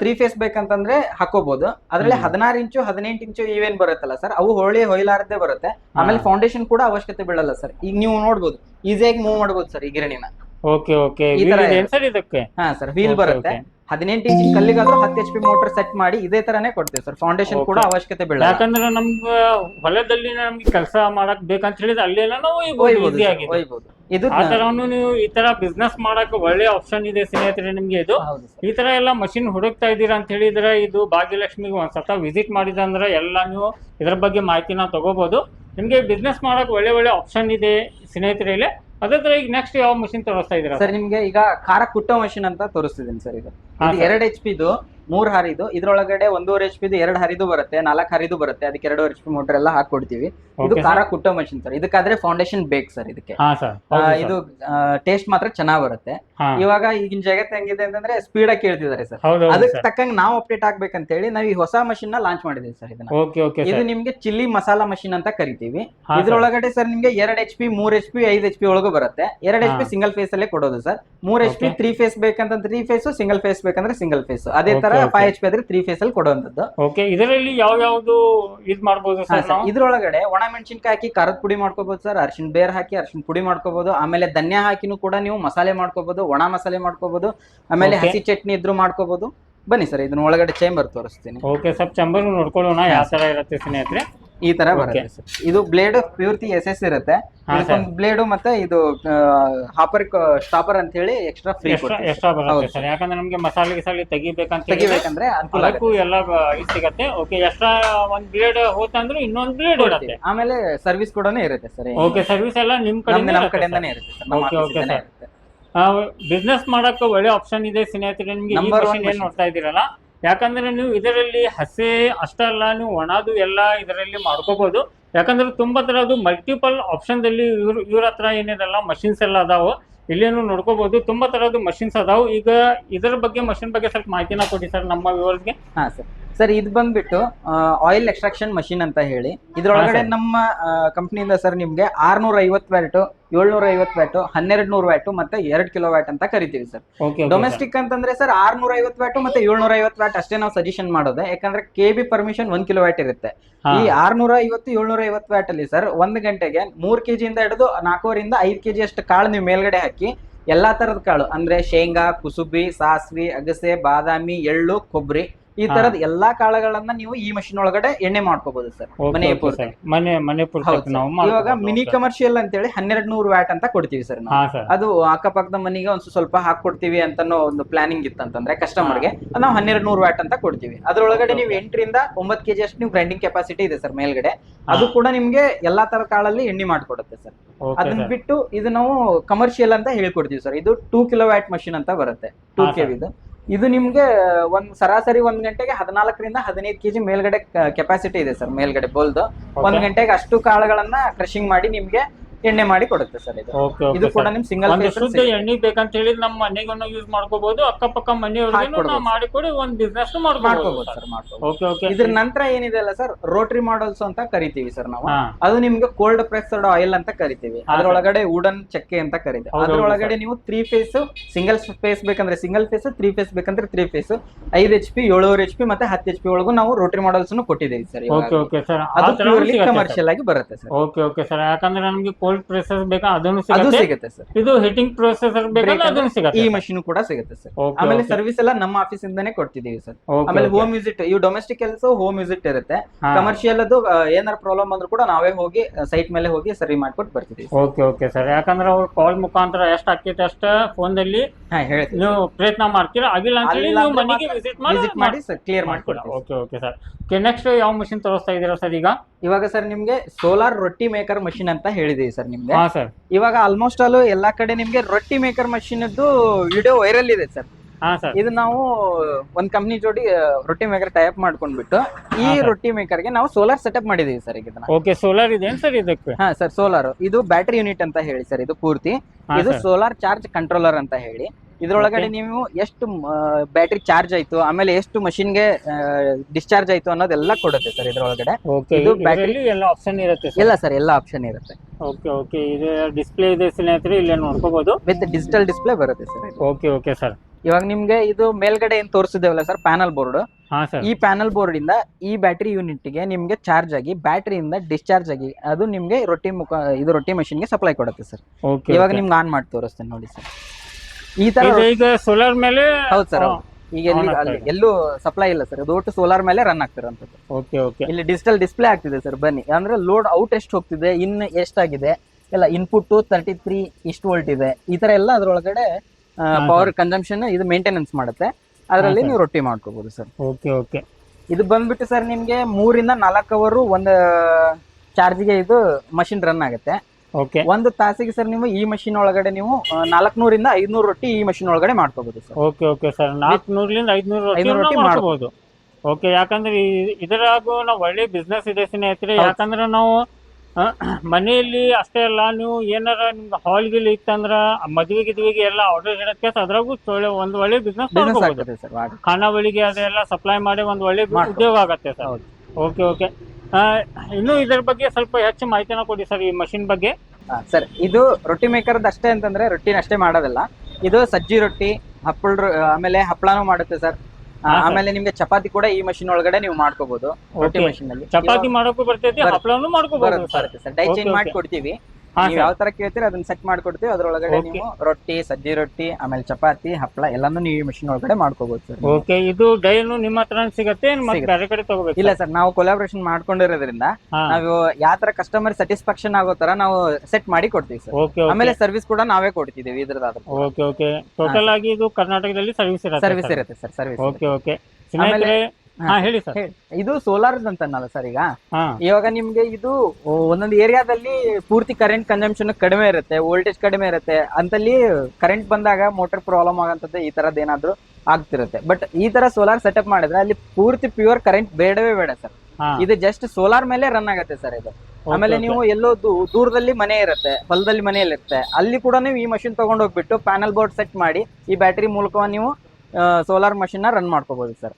ತ್ರೀ ಫೇಸ್ ಬೇಕಂತಂದ್ರೆ ಹಾಕೋಬಹುದು ಅದ್ರಲ್ಲಿ. ಹದಿನಾರು ಇಂಚು ಹದಿನೆಂಟು ಇಂಚು ಇವೇನ್ ಬರುತ್ತಲ್ಲ ಸರ್. ಅವು ಹೊಳಿ ಹೊಯ್ಲಾರದೆ ಬರುತ್ತೆ. ಆಮೇಲೆ ಫೌಂಡೇಶನ್ ಕೂಡ ಅವಶ್ಯಕತೆ ಬೀಳಲ್ಲ ಸರ್. ಈಗ ನೀವು ನೋಡಬಹುದು ಈಸಿಯಾಗಿ ಮೂವ್ ಮಾಡಬಹುದು ಸರ್ ಈ ಗಿರಣಿನ. ಓಕೆ ಓಕೆ ಈ ತರ ಸರ್ ಇದಕ್ಕೆ? ಹಾ ಸರ್. ವೀಲ್ ಬರುತ್ತೆ. ಹದಿನೆಂಟು ಇಂಚಿನ ಕಲ್ಲಿಗಾದ್ರೂ ಹತ್ತು ಎಚ್ ಪಿ ಮೋಟರ್ ಸೆಟ್ ಮಾಡಿ ಇದೇ ತರನೇ ಕೊಡ್ತೀವಿ ಸರ್ ಫೌಂಡೇಶನ್ ಕೂಡ ಅವಶ್ಯಕತೆ ಬೀಳ ಯಾಕಂದ್ರೆ ನಮ್ ಹೊಲದಲ್ಲಿ ನಮ್ಗೆ ಕೆಲಸ ಮಾಡಕ್ ಬೇಕಂತ ಹೇಳಿದ್ರೆ ಅಲ್ಲೆಲ್ಲ ನಾವು ಒಯ್ಬೋದು ಈಸಿ ಆಗಿದೆ. ಒಯ್ಬೋದು. ಇದು ಆ ತರನು ನೀವು ಈ ತರ ಬಿಸ್ನೆಸ್ ಮಾಡಕ್ ಒಳ್ಳೆ ಆಪ್ಷನ್ ಇದೆ ಸ್ನೇಹಿತರೆ ನಿಮ್ಗೆ ಇದು. ಹೌದು. ಈ ತರ ಎಲ್ಲ ಮಷಿನ್ ಹುಡುಕ್ತಾ ಇದ್ದೀರಾ ಅಂತ ಹೇಳಿದ್ರೆ ಇದು ಭಾಗ್ಯಲಕ್ಷ್ಮಿಗೆ ಒಂದ್ಸತ ವಿಸಿಟ್ ಮಾಡಿದಂದ್ರೆ ಎಲ್ಲ ನೀವು ಇದ್ರ ಬಗ್ಗೆ ಮಾಹಿತಿನ ತಗೋಬಹುದು ನಿಮ್ಗೆ ಬಿಸ್ನೆಸ್ ಮಾಡಕ್ ಒಳ್ಳೆ ಒಳ್ಳೆ ಆಪ್ಷನ್ ಇದೆ ಸ್ನೇಹಿತರೆ ಇಲ್ಲಿ. ಅದೇ ತರ ಈಗ ನೆಕ್ಸ್ಟ್ ಯಾವ ಮಷಿನ್ ತೋರಿಸ್ತಾ ಇದ್ದೀರಾ? ಸರ್ ನಿಮ್ಗೆ ಈಗ ಖಾರ ಕುಟ್ಟೋ ಮಷಿನ್ ಅಂತ ತೋರಿಸ್ತಿದ್ದೀನಿ ಸರ್ ಇದು ಇದು ಪಿ ಎರಡು ಎಚ್ ಪಿದು ಮೂರ್ ಹರಿದು ಇದ್ರೊಳಗಡೆ ಒಂದೂವರೆ ಎಚ್ ಪಿದು ಎರಡ್ ಹರಿದು ಬರುತ್ತೆ ನಾಲ್ಕು ಹರಿದು ಬರುತ್ತೆ ಅದಕ್ಕೆ ಎರಡು ಎಚ್ ಪಿ ಮೋಟರ್ ಎಲ್ಲ ಹಾಕೊಡ್ತೀವಿ ಇದು ಖಾರ. ಕುಟ್ಟೋ ಮಷಿನ್ ಸರ್ ಇದಕ್ಕಾದ್ರೆ ಫೌಂಡೇಶನ್ ಬೇಕು ಸರ್ ಇದಕ್ಕೆ. ಇದು ಟೇಸ್ಟ್ ಮಾತ್ರ ಚೆನ್ನಾಗ್ ಬರುತ್ತೆ. ಇವಾಗ ಈಗಿನ ಜಗತ್ತು ಹೆಂಗಿದೆ ಅಂತಂದ್ರೆ ಸ್ಪೀಡ್ ಆಗಿ ಕೇಳ್ತಿದ್ದಾರೆ ಸರ್ ಅದಕ್ಕೆ ತಕ್ಕಂಗೆ ನಾವು ಅಪ್ಡೇಟ್ ಆಗ್ಬೇಕಂತ ಹೇಳಿ ನಾವು ಈ ಹೊಸ ಮಷಿನ್ನ ಲಾಂಚ್ ಮಾಡಿದೀವಿ ಸರ್ ಇದನ್ನ. ಇದು ನಿಮ್ಗೆ ಚಿಲ್ಲಿ ಮಸಾಲಾ ಮಷಿನ್ ಅಂತ ಕರಿತೀವಿ. ಇದ್ರೊಳಗಡೆ ಸರ್ ನಿಮ್ಗೆ ಎರಡ್ ಎಚ್ ಪಿ ಮೂರ್ ಎಚ್ ಪಿ ಐದ್ ಎಚ್ ಪಿ ಒಳಗೂ ಬರುತ್ತೆ. ಎರಡ್ ಎಚ್ ಪಿ ಸಿಂಗಲ್ ಫೇಸ್ ಅಲ್ಲೇ ಕೊಡೋದು ಸರ್ ಮೂರ್ ಎಚ್ ಪಿ. ತ್ರೀ ಫೇಸ್ ಬೇಕಂತ ತ್ರೀ ಫೇಸ್ ಸಿಂಗಲ್ ಫೇಸ್ ಬೇಕಂದ್ರೆ ಸಿಂಗಲ್ ಫೇಸ್ ಅದೇ ತರ. ಫೈವ್ ಎಚ್ ಪಿ ಆದ್ರೆ ತ್ರೀ ಫೇಸ್ ಅಲ್ಲಿ ಕೊಡುವಂತದ್ದು ಓಕೆ ಇದರಲ್ಲಿ ಯಾವ ಯಾವ್ದು ಇದ್ ಮಾಡ್ಬೋದು ಸರ್ ನಾವು? ಇದ್ರೊಳಗಡೆ ಒಣ ಮೆಣಸಿನ್ಕಾಯಿ ಹಾಕಿ ಖಾರದ ಪುಡಿ ಮಾಡ್ಕೋಬಹುದು ಸರ್ ಅರ್ಶಿನ ಬೇರ್ ಹಾಕಿ ಅರ್ಶಿನ ಪುಡಿ ಮಾಡ್ಕೋಬಹುದು ಆಮೇಲೆ ಧನ್ಯ ಹಾಕಿನೂ ಕೂಡ ನೀವು ಮಸಾಲೆ ಮಾಡ್ಕೋಬಹುದು ಒಣ ಮಸಾಲೆ ಮಾಡ್ಕೋಬಹುದು ಆಮೇಲೆ Okay. ಹಸಿ ಚಟ್ನಿ ಇದ್ರು ಮಾಡ್ಕೋಬಹುದು ಬನ್ನಿ ಸರ್ ಇದನ್ನ ಒಳಗಡೆ ಚೇಂಬರ್ ತೋರಿಸ್ತೀನಿ. ಓಕೆ ಸ್ವಲ್ಪ ಚಂಬರ್ ನೋಡ್ಕೊಳ್ಳೋಣ ಯಾವ ತರ ಇರುತ್ತೆ ಸ್ನೇಹಿತರೆ? ಈ ತರ ಬರುತ್ತೆ ಸರ್ ಇದು ಬ್ಲೇಡ್ ಪ್ಯೂರ್ತಿ ಎಸ್ ಎಸ್ ಇರುತ್ತೆ. ಬ್ಲೇಡ್ ಮತ್ತೆ ಇದು ಹಾಪರ್ ಸ್ಟಾಪರ್ ಅಂತ ಹೇಳಿ ಎಕ್ಸ್ಟ್ರಾ ಫ್ರೀ ಎಕ್ಸ್ಟ್ರಾ ಬರುತ್ತೆ ಸರ್ ಯಾಕಂದ್ರೆ ನಮಗೆ ಮಸಾಲೆ ಗಿಸಾಲೆ ತೆಗಿಬೇಕಂತ ತೆಗಿಬೇಕಂದ್ರೆ ಅದಕ್ಕೂ ಎಲ್ಲ ಸಿಗತ್ತೆ. ಓಕೆ ಎಕ್ಸ್ಟ್ರಾ ಒಂದ್ ಬ್ಲೇಡ್ ಹೋತಂದ್ರೆ ಇನ್ನೊಂದು ಬ್ಲೇಡ್ ಇರುತ್ತೆ. ಆಮೇಲೆ ಸರ್ವಿಸ್ ಕೂಡ ಇರುತ್ತೆ ಸರ್ ಓಕೆ ಸರ್ವಿಸ್ ಎಲ್ಲ ನಿಮ್ ಕಡೆ ನಮ್ಮ ಕಡೆಯಿಂದಾನೇ ಇರುತ್ತೆ sir okay okay sir. Business ಮಾಡಕ್ಕೆ ಒಳ್ಳೆ ಆಪ್ಷನ್ ಇದೆ ಸ್ನೇಹಿತರೆ. ನಿಮ್ಗೆ ಈ ಏನ್ ನೋಡ್ತಾ ಇದ್ದೀರಲ್ಲ? ಯಾಕಂದ್ರೆ ನೀವು ಇದರಲ್ಲಿ ಹಸಿ ಅಷ್ಟಲ್ಲ ನೀವು ಒಣದು ಎಲ್ಲ ಇದರಲ್ಲಿ ಮಾಡ್ಕೋಬಹುದು ಯಾಕಂದ್ರೆ ತುಂಬಾ ತರದ್ದು ಮಲ್ಟಿಪಲ್ ಆಪ್ಷನ್ ದಲ್ಲಿ ಇವ್ರ ಇವ್ರ ಹತ್ರ ಏನಿದೆಲ್ಲ ಮಷಿನ್ಸ್ ಎಲ್ಲ ಅದಾವು, ಇಲ್ಲೇನು ನೋಡ್ಕೋಬಹುದು ತುಂಬಾ ತರದ್ದು ಮಷಿನ್ಸ್ ಅದಾವು. ಈಗ ಇದರ ಬಗ್ಗೆ ಮಷಿನ್ ಬಗ್ಗೆ ಸ್ವಲ್ಪ ಮಾಹಿತಿನ ಕೊಡಿ ಸರ್, ನಮ್ಮ ವ್ಯೂವರ್ಸ್ಗೆ ಹಾ ಸರ್. ಸರ್ ಇದು ಬಂದ್ಬಿಟ್ಟು ಆಯಿಲ್ ಎಕ್ಸ್ಟ್ರಾಕ್ಷನ್ ಮಷಿನ್ ಅಂತ ಹೇಳಿ. ಇದ್ರೊಳಗಡೆ. ನಮ್ಮ ಕಂಪ್ನಿಯಿಂದ ಸರ್ ನಿಮ್ಗೆ ಆರ್ನೂರ ಐವತ್ತು ವ್ಯಾಟು ಏಳ್ನೂರ ಐವತ್ತು ವ್ಯಾಟು ಹನ್ನೆರಡು ನೂರು ವ್ಯಾಟು ಮತ್ತೆ ಎರಡು ಕಿಲೋ ವ್ಯಾಟ್ ಅಂತ ಕರಿತೀವಿ ಸರ್. ಡೊಮೆಸ್ಟಿಕ್ ಅಂತಂದ್ರೆ ಸರ್ ಆರ್ನೂರ ಐವತ್ತು ವ್ಯಾಟು ಮತ್ತೆ ಏಳ್ನೂರ ಐವತ್ತು ವ್ಯಾಟ್ ಅಷ್ಟೇ ನಾವು ಸಜೆಷನ್ ಮಾಡೋದು. ಯಾಕಂದ್ರೆ ಕೆ ಬಿ ಪರ್ಮಿಷನ್ ಒಂದ್ ಕಿಲೋ ವ್ಯಾಟ್ ಇರುತ್ತೆ ಈ ಆರ್ನೂರ ಐವತ್ತು ಏಳ್ನೂರ ಐವತ್ತು ವ್ಯಾಟ್ ಅಲ್ಲಿ ಸರ್ ಒಂದ್ ಗಂಟೆಗೆ ಮೂರ್ ಕೆ ಜಿಯಿಂದ ಹಿಡಿದು ನಾಲ್ಕೂವರಿಂದ ಐದ್ ಕೆಜಿ ಅಷ್ಟು ಕಾಳು ನೀವು ಮೇಲ್ಗಡೆ ಹಾಕಿ ಎಲ್ಲಾ ತರದ ಕಾಳು ಅಂದ್ರೆ ಶೇಂಗಾ ಕುಸುಬಿ ಸಾಸ್ವಿ ಅಗಸೆ ಬಾದಾಮಿ ಎಳ್ಳು ಕೊಬ್ಬರಿ ಈ. ತರದ ಎಲ್ಲಾ ಕಾಳುಗಳನ್ನ ನೀವು ಈ ಮಷಿನ್ ಒಳಗಡೆ ಎಣ್ಣೆ ಮಾಡ್ಕೋಬಹುದು ಸರ್ ಮನೆ ಪೂರ್ತಿ. ಮನೆ ಮನೆ ಪೂರ್ತಿ ನಾವು ಇವಾಗ ಮಿನಿ ಕಮರ್ಷಿಯಲ್ ಅಂತೇಳಿ ಹನ್ನೆರಡ್ ನೂರು ವ್ಯಾಟ್ ಅಂತ ಕೊಡ್ತೀವಿ ಸರ್ ನಾವು. ಅದು ಅಕ್ಕಪಕ್ಕದ ಮನೆಗೆ ಒಂದು ಸ್ವಲ್ಪ ಹಾಕೊಡ್ತೀವಿ ಅಂತನೋ ಒಂದು ಪ್ಲಾನಿಂಗ್ ಇತ್ತಂತಂದ್ರೆ ಕಸ್ಟಮರ್ಗೆ ನಾವು ಹನ್ನೆರಡ್ ನೂರು ವ್ಯಾಟ್ ಅಂತ ಕೊಡ್ತೀವಿ. ಅದ್ರೊಳಗಡೆ ನೀವು ಎಂಟರಿಂದ ಒಂಬತ್ತು ಕೆಜಿ ಅಷ್ಟು ನೀವು ಗ್ರೈಂಡಿಂಗ್ ಕೆಪಾಸಿಟಿ ಇದೆ ಸರ್ ಮೇಲ್ಗಡೆ. ಅದು ಕೂಡ ನಿಮ್ಗೆ ಎಲ್ಲಾ ತರ ಕಾಳಲ್ಲಿ ಎಣ್ಣೆ ಮಾಡ್ಕೊಡುತ್ತೆ ಸರ್ ಅದನ್ನ ಬಿಟ್ಟು ಇದು ನಾವು ಕಮರ್ಷಿಯಲ್ ಅಂತ ಹೇಳ್ಕೊಡ್ತೀವಿ ಸರ್ ಇದು ಟೂ ಕಿಲೋ ವ್ಯಾಟ್ ಮಷಿನ್ ಅಂತ ಬರುತ್ತೆ. ಟೂ ಕೆವಿದು. ಇದು ನಿಮ್ಗೆ ಒಂದ್ ಸರಾಸರಿ ಒಂದ್ ಗಂಟೆಗೆ ಹದಿನಾಲ್ಕರಿಂದ ಹದಿನೈದು ಕೆಜಿ ಮೇಲ್ಗಡೆ ಕೆಪಾಸಿಟಿ ಇದೆ ಸರ್ ಮೇಲ್ಗಡೆ ಬೋಲ್ದು. ಒಂದ್ ಗಂಟೆಗೆ ಅಷ್ಟು ಕಾಳುಗಳನ್ನ ಕ್ರಶಿಂಗ್ ಮಾಡಿ ನಿಮ್ಗೆ ಎಣ್ಣೆ ಮಾಡಿ ಕೊಡುತ್ತೆ ಸರ್ ಇದು. ಇದು ಕೂಡ ನಿಮ್ ಸಿಂಗಲ್ ಶುದ್ಧ ಎಣ್ಣೆ ಬೇಕಂತ ಹೇಳಿದ್ರೆ ನಮ್ಮ ಮನೆಗೂ ಯೂಸ್ ಮಾಡ್ಕೋಬಹುದು ಅಕ್ಕಪಕ್ಕ ಮನೆಯವ್ರಿಗೆ ಮಾಡಿ ಕೊಡಿ ಮಾಡಿಕೊಡಿ ಒಂದ್ ಬಿಸ್ನೆಸ್ ಮಾಡ್ಕೋಬಹುದು ಸರ್ ಮಾಡ್ಕೋಬಹುದು ಇದ್ರ ನಂತರ ಏನಿದೆ ಅಲ್ಲ ಸರ್ ರೋಟರಿ ಮಾಡಲ್ಸ್ ಅಂತ ಕರಿತೀವಿ ಸರ್ ನಾವು. ಅದು ನಿಮ್ಗೆ ಕೋಲ್ಡ್ ಪ್ರೆಸ್ಡ್ ಆಯಿಲ್ ಅಂತ ಕರಿತೀವಿ. ಅದ್ರೊಳಗಡೆ ವುಡನ್ ಚಕ್ಕೆ ಅಂತ ಕರಿತೀವಿ. ಅದ್ರೊಳಗಡೆ ನೀವು ತ್ರೀ ಫೇಸ್ ಸಿಂಗಲ್ ಫೇಸ್ ಬೇಕಂದ್ರೆ ಸಿಂಗಲ್ ಫೇಸ್ ತ್ರೀ ಫೇಸ್ ಬೇಕಂದ್ರೆ ತ್ರೀ ಫೇಸ್ ಐದ್ ಎಚ್ ಪಿ ಏಳುವರೆ ಎಚ್ ಪಿ ಮತ್ತೆ ಹತ್ತು ಎಚ್ ಪಿ ಒಳಗೂ ನಾವು ರೋಟರಿ ಮಾಡಲ್ಸ್ ಕೊಟ್ಟಿದ್ದೀವಿ ಸರ್ ಓಕೆ ಓಕೆ ಸರ್ ಅದು ಕಮರ್ಷಿಯಲ್ ಆಗಿ ಬರುತ್ತೆ ಸರ್ ಓಕೆ ಓಕೆ ಸರ್ ಯಾಕಂದ್ರೆ ನಮ್ಗೆ ಕೋಲ್ಡ್ ಪ್ರೆಸರ್ ಬೇಕಾ? ಅದನ್ನು ಅದು ಸಿಗುತ್ತೆ. ಸಿಗುತ್ತೆ ಸರ್ ಇದು ಹೀಟಿಂಗ್ ಪ್ರೊಸೆಸರ್ ಬೇಕಂದ್ರೆ ಅದನ್ನು ಈ ಸಿಗುತ್ತೆ ಮಷೀನ್ ಕೂಡ ಸಿಗುತ್ತೆ ಸರ್ ಆಮೇಲೆ ಸರ್ವಿಸ್ ಎಲ್ಲ ನಮ್ಮ ಆಫೀಸ್ ಇಂದಾನೆ ಕೊಡ್ತಿದೀವಿ ಸರ್ ಆಮೇಲೆ ಹೋಮ್ ವಿಸಿಟ್ ಇವು ಡೊಮೆಸ್ಟಿಕ್ ಕೆಲಸ ಹೋಮ್ ವಿಸಿಟ್ ಇರುತ್ತೆ. ಕಮರ್ಷಿಯಲ್ ಅದು ಆ, ಏನಾರ ಪ್ರಾಬ್ಲಮ್ ಅಂದ್ರೂ ಕೂಡ ನಾವೇ ಹೋಗಿ ಸೈಟ್ ಮೇಲೆ ಹೋಗಿ ಸರಿ ಮಾಡ್ಕೊಟ್ಟು ಬರ್ತಿದೀವಿ ಓಕೆ ಓಕೆ ಸರ್ ಯಾಕಂದ್ರೆ ಅವ್ರು ಕಾಲ್ ಮುಖಾಂತರ ಎಷ್ಟು ಆಕೈತೆ ಅಷ್ಟ ಫೋನ್ದಲ್ಲಿ ಹಾ ಹೇಳ್ತೀವಿ ನೀವು ಪ್ರಯತ್ನ ಮಾಡ್ತೀರಾ? ಆಗಿಲ್ಲ ಅಂತ ಹೇಳಿ ನೀವು ಮನೆಗೆ ವಿಸಿಟ್ ಮಾಡಿ ವಿಸಿಟ್ ಮಾಡಿ ಕ್ಲಿಯರ್ ಮಾಡ್ಕೊಡ್ತೀವಿ okay okay sir okay next ಯಾವ ಮಷಿನ್ ತೋರಿಸ್ತಾ ಇದ್ದೀರಾ ಸರ್ ಈಗ? ಇವಾಗ ಸರ್ ನಿಮ್ಗೆ ಸೋಲಾರ್ ರೊಟ್ಟಿ ಮೇಕರ್ ಮಷಿನ್ ಅಂತ ಹೇಳಿದೀವಿ ಸರ್ ನಿಮ್ಗೆ. ಹಾ ಸರ್. ಇವಾಗ ಆಲ್ಮೋಸ್ಟ್ ಆಲ್ ಎಲ್ಲಾ ಕಡೆ ನಿಮ್ಗೆ ರೊಟ್ಟಿ ಮೇಕರ್ ಮಷಿನ್ ವಿಡಿಯೋ ವೈರಲ್ ಇದೆ ಸರ್. ಹಾ ಸರ್. ಇದು ನಾವು ಒಂದ್ ಕಂಪ್ನಿ ಜೋಡಿ ಆ, ರೊಟ್ಟಿ ಮೇಕರ್ ಟೈಪ್ ಮಾಡ್ಕೊಂಡ್ಬಿಟ್ಟು ಈ ರೊಟ್ಟಿ ಮೇಕರ್ಗೆ ನಾವು ಸೋಲಾರ್ ಸೆಟಪ್ ಮಾಡಿದೀವಿ ಸರ್ ಇದನ್ನ. ಓಕೆ ಸೋಲಾರ್ ಇದೆ ಸರ್ ಇದಕ್ಕೆ? ಹಾ ಸರ್ ಸೋಲಾರ್ ಇದು ಬ್ಯಾಟರಿ ಯೂನಿಟ್ ಅಂತ ಹೇಳಿ ಸರ್ ಇದು ಪೂರ್ತಿ. ಹಾ ಇದು ಸರ್. ಸೋಲಾರ್ ಚಾರ್ಜ್ ಕಂಟ್ರೋಲರ್ ಅಂತ ಹೇಳಿ. ಇದ್ರೊಳಗಡೆ. ನೀವು ಎಷ್ಟು ಬ್ಯಾಟರಿ ಚಾರ್ಜ್ ಆಯ್ತು ಆಮೇಲೆ ಎಷ್ಟು ಮಷಿನ್ಗೆ ಡಿಸ್ಚಾರ್ಜ್ ಆಯ್ತು ಅನ್ನೋದೆಲ್ಲ ಕೊಡುತ್ತೆ ಸರ್ ಇದ್ರೊಳಗಡೆ. ಇಲ್ಲ ಇದು ಇದು ಬ್ಯಾಟರಿ ಎಲ್ಲ ಆಪ್ಷನ್ ಇರುತ್ತೆ ಸರ್ ಎಲ್ಲ ಸರ್ ಎಲ್ಲ ಆಪ್ಷನ್ ಇರುತ್ತೆ. ಓಕೆ ಓಕೆ ಇದು ಡಿಸ್ಪ್ಲೇ ಇದೆ ಸ್ನೇಹಿತರೆ ಇಲ್ಲೇ ನೋಡ್ಕೋಬಹುದು ವಿತ್ ಡಿಜಿಟಲ್ ಡಿಸ್ಪ್ಲೇ ಬರುತ್ತೆ ಸರ್ ಇದು. ಓಕೆ ಓಕೆ ಸರ್ ಇವಾಗ ನಿಮ್ಗೆ ಇದು ಮೇಲ್ಗಡೆ ಏನ್ ತೋರಿಸಿದೇವಲ್ಲ ಸರ್ ಪ್ಯಾನಲ್ ಬೋರ್ಡ್ ಈ ಪ್ಯಾನಲ್ ಬೋರ್ಡ್ ಇಂದ ಈ ಬ್ಯಾಟರಿ ಯೂನಿಟ್ಗೆ ನಿಮ್ಗೆ ಚಾರ್ಜ್ ಆಗಿ ಬ್ಯಾಟರಿಯಿಂದ ಡಿಸ್ಚಾರ್ಜ್ ಆಗಿ ಅದು ನಿಮ್ಗೆ ರೊಟ್ಟಿ ಮುಖ ಇದು ರೊಟ್ಟಿ machine ಗೆ ಸಪ್ಲೈ ಕೊಡುತ್ತೆ ಸರ್ ಓಕೆ ಇವಾಗ ನಿಮ್ಗೆ ಆನ್ ಮಾಡಿ ತೋರಿಸ್ತೇನೆ ನೋಡಿ ಸರ್ ಈ ತರ ಇದು ಈಗ ಸೋಲಾರ್ ಮೇಲೆ ಹೌದು ಸರ್ ಈಗ ಎಲ್ಲಿ ಅಲ್ಲಿ ಎಲ್ಲೂ ಸಪ್ಲೈ ಇಲ್ಲ ಸರ್. ಅದು ಒಟ್ಟು ಸೋಲಾರ್ ಮೇಲೆ ರನ್ ಆಗ್ತಿರೋಂಥದ್ದು ಓಕೆ ಓಕೆ. ಇಲ್ಲಿ ಡಿಜಿಟಲ್ ಡಿಸ್ಪ್ಲೇ ಆಗ್ತಿದೆ ಸರ್ ಬನ್ನಿ. ಅಂದ್ರೆ ಲೋಡ್ ಔಟ್ ಎಷ್ಟು ಹೋಗ್ತಿದೆ ಇನ್ ಎಷ್ಟಾಗಿದೆ ಎಲ್ಲ ಇನ್ಪುಟ್ ತರ್ಟಿ ತ್ರೀ ಇಷ್ಟು ವೋಲ್ಟ್ ಇದೆ. ಈ ತರ ಎಲ್ಲ ಅದ್ರೊಳಗಡೆ ಪವರ್ ಕನ್ಸಂಪ್ಷನ್ ಇದು ಮೇಂಟೆನೆನ್ಸ್ ಮಾಡುತ್ತೆ. ಅದರಲ್ಲಿ ನೀವು ರೊಟ್ಟಿ ಮಾಡ್ಕೋಬಹುದು ಸರ್. Okay okay. ಇದು ಇದು ಬಂದ್ಬಿಟ್ಟು ಸರ್ ನಿಮ್ಗೆ ಮೂರಿಂದ ನಾಲ್ಕು ಅವರು ಒಂದು ಚಾರ್ಜ್ಗೆ ಇದು ಮಷಿನ್ ರನ್ ಆಗುತ್ತೆ. ಓಕೆ ಒಂದು ತಾಸಿಗೆ ಸರ್ ನೀವು ಈ ಮಷಿನ್ ಒಳಗಡೆ ನೀವು ನಾಲ್ಕುನೂರಿಂದ ಐದ್ನೂರು ರೊಟ್ಟಿ ಈ ಮಷಿನ್ ಒಳಗಡೆ ಮಾಡ್ಕೋಬಹುದು ಸರ್. ಓಕೆ ಓಕೆ ಸರ್ ನಾಲ್ಕುನೂರಲಿಂದ ಐದ್ನೂರು ಐದ್ನೂರು ರೊಟ್ಟಿ ಮಾಡ್ಬೋದು. ಓಕೆ ಯಾಕಂದ್ರೆ ಇದರಾಗೂ ನಾವು ಒಳ್ಳೆ ಬಿಸ್ನೆಸ್ ಇದೆ ಸ್ನೇಹಿತರೆ. ಯಾಕಂದ್ರೆ ನಾವು ಮನೆಯಲ್ಲಿ ಅಷ್ಟೇ ಅಲ್ಲ ನೀವು ಏನಾರ ನಿಮ್ಗೆ ಹಾಲ್ ಗಿಲ್ ಇತ್ತಂದ್ರ ಮದ್ವೆ ಗಿದ್ವಿಗೆ ಎಲ್ಲ ಆರ್ಡರ್ ಇಡಕ್ಕೆ ಅದ್ರಾಗೂ ಒಂದು ಒಳ್ಳೆ ಬಿಸ್ನೆಸ್. ಖಾನಾವಳಿಗೆ ಅದೆಲ್ಲ ಸಪ್ಲೈ ಮಾಡಿ ಒಂದು ಒಳ್ಳೆ ಉದ್ಯೋಗ ಆಗತ್ತೆ ಸರ್. ಓಕೆ ಓಕೆ ಇನ್ನು ಇದರ ಬಗ್ಗೆ ಸ್ವಲ್ಪ ಹೆಚ್ಚು ಮಾಹಿತಿನ ಕೊಡಿ ಸರ್ ಈ ಮಷಿನ್ ಬಗ್ಗೆ. ಸರ್ ಇದು ರೊಟ್ಟಿ ಮೇಕರ್ದು ಅಷ್ಟೇ ಅಂತಂದ್ರೆ ರೊಟ್ಟಿನ ಅಷ್ಟೇ ಮಾಡೋದಲ್ಲ. ಇದು ಸಜ್ಜಿ ರೊಟ್ಟಿ ಹಪ್ಪಳ ಆಮೇಲೆ ಹಪ್ಪಳನೂ ಮಾಡುತ್ತೆ ಸರ್. ಆಮೇಲೆ ನಿಮ್ಗೆ ಚಪಾತಿ ಕೂಡ ಈ ಮಷಿನ್ ಒಳಗಡೆ ನೀವು ಮಾಡ್ಕೋಬಹುದು ರೊಟ್ಟಿ. ಮಷಿನ್ ಅಲ್ಲಿ. ಚಪಾತಿ ಮಾಡೋಕು ಬರ್ತೈತಿ. ಹಪ್ಪಳನು ಮಾಡ್ಕೋಬಹುದು ಸರ್. ಡೈ ಚೇಂಜ್ ಮಾಡಿ ಕೊಡ್ತೀವಿ. ನೀವು ಯಾವ ತರ ಕೇಳ್ತೀರಿ ಅದನ್ನ ಸೆಟ್ ಮಾಡ್ಕೊಡ್ತೀವಿ. ಅದ್ರೊಳಗಡೆ ನೀವು ರೊಟ್ಟಿ ಸಜ್ಜಿ ರೊಟ್ಟಿ ಆಮೇಲೆ ಚಪಾತಿ ಹಪ್ಪಳ ಎಲ್ಲಾನು ನೀವು ಈ ಮಷಿನ್ ಒಳಗಡೆ ಮಾಡ್ಕೋಬಹುದು ಸರ್ ಓಕೆ ಇದು ಡೈನು ನಿಮ್ಮ ಹತ್ರ ಸಿಗತ್ತೆ. ಬೇರೆ ಕಡೆ ತಗೋಬೇಕು ಇಲ್ಲ ಸರ್? ನಾವು ಕೊಲಾಬ್ರೇಷನ್ ಮಾಡ್ಕೊಂಡಿರೋದ್ರಿಂದ ನಾವು ಯಾವ ತರ ಕಸ್ಟಮರ್ ಸ್ಯಾಟಿಸ್ಫ್ಯಾಕ್ಷನ್ ಆಗೋ ತರ ನಾವು ಸೆಟ್ ಮಾಡಿ ಕೊಡ್ತೀವಿ ಸರ್. ಆಮೇಲೆ ಸರ್ವಿಸ್ ಕೂಡ ನಾವೇ ಕೊಡ್ತಿದೀವಿ ಇದ್ರದ್ದು ಓಕೆ ಓಕೆ ಟೋಟಲ್ ಆಗಿ ಇದು ಕರ್ನಾಟಕದಲ್ಲಿ ಸರ್ವಿಸ್ ಸರ್ವಿಸ್ ಇರುತ್ತೆ ಇರುತ್ತೆ ಸರ್ ಸರ್ವಿಸ್ ಓಕೆ ಓಕೆ ಸ್ನೇಹಿತರೆ ಹಾ ಹೇಳಿ ಸರ್. ಇದು ಸೋಲಾರ್ ಅಂತನಲ್ಲ ಸರ್ ಈಗ? ಇವಾಗ ನಿಮ್ಗೆ ಇದು ಒಂದೊಂದು ಏರಿಯಾದಲ್ಲಿ ಪೂರ್ತಿ ಕರೆಂಟ್ ಕನ್ಸಂಪ್ಷನ್ ಕಡಿಮೆ ಇರುತ್ತೆ ವೋಲ್ಟೇಜ್ ಕಡಿಮೆ ಇರುತ್ತೆ ಅಂತಲ್ಲಿ ಕರೆಂಟ್ ಬಂದಾಗ ಮೋಟರ್ ಪ್ರಾಬ್ಲಮ್ ಆಗಂತದ್ದು ಈ ತರದ್ ಏನಾದ್ರು ಆಗ್ತಿರುತ್ತೆ. ಬಟ್ ಈ ತರ ಸೋಲಾರ್ ಸೆಟಪ್ ಮಾಡಿದ್ರೆ ಅಲ್ಲಿ ಪೂರ್ತಿ ಪ್ಯೂರ್ ಕರೆಂಟ್ ಬೇಡವೇ ಬೇಡ ಸರ್ ಇದು ಜಸ್ಟ್ ಸೋಲಾರ್ ಮೇಲೆ ರನ್ ಆಗತ್ತೆ ಸರ್ ಇದು. ಆಮೇಲೆ ನೀವು ಎಲ್ಲೋ ದೂರದಲ್ಲಿ ಮನೆ ಇರುತ್ತೆ ಹೊಲದಲ್ಲಿ ಮನೆಯಲ್ಲಿ ಇರುತ್ತೆ ಅಲ್ಲಿ ಕೂಡ ನೀವು ಈ ಮಷಿನ್ ತಗೊಂಡೋಗ್ಬಿಟ್ಟು ಪ್ಯಾನಲ್ ಬೋರ್ಡ್ ಸೆಟ್ ಮಾಡಿ ಈ ಬ್ಯಾಟರಿ ಮೂಲಕ ನೀವು ಸೋಲಾರ್ ಮಷಿನ್ನ ರನ್ ಮಾಡ್ಕೋಬಹುದು ಸರ್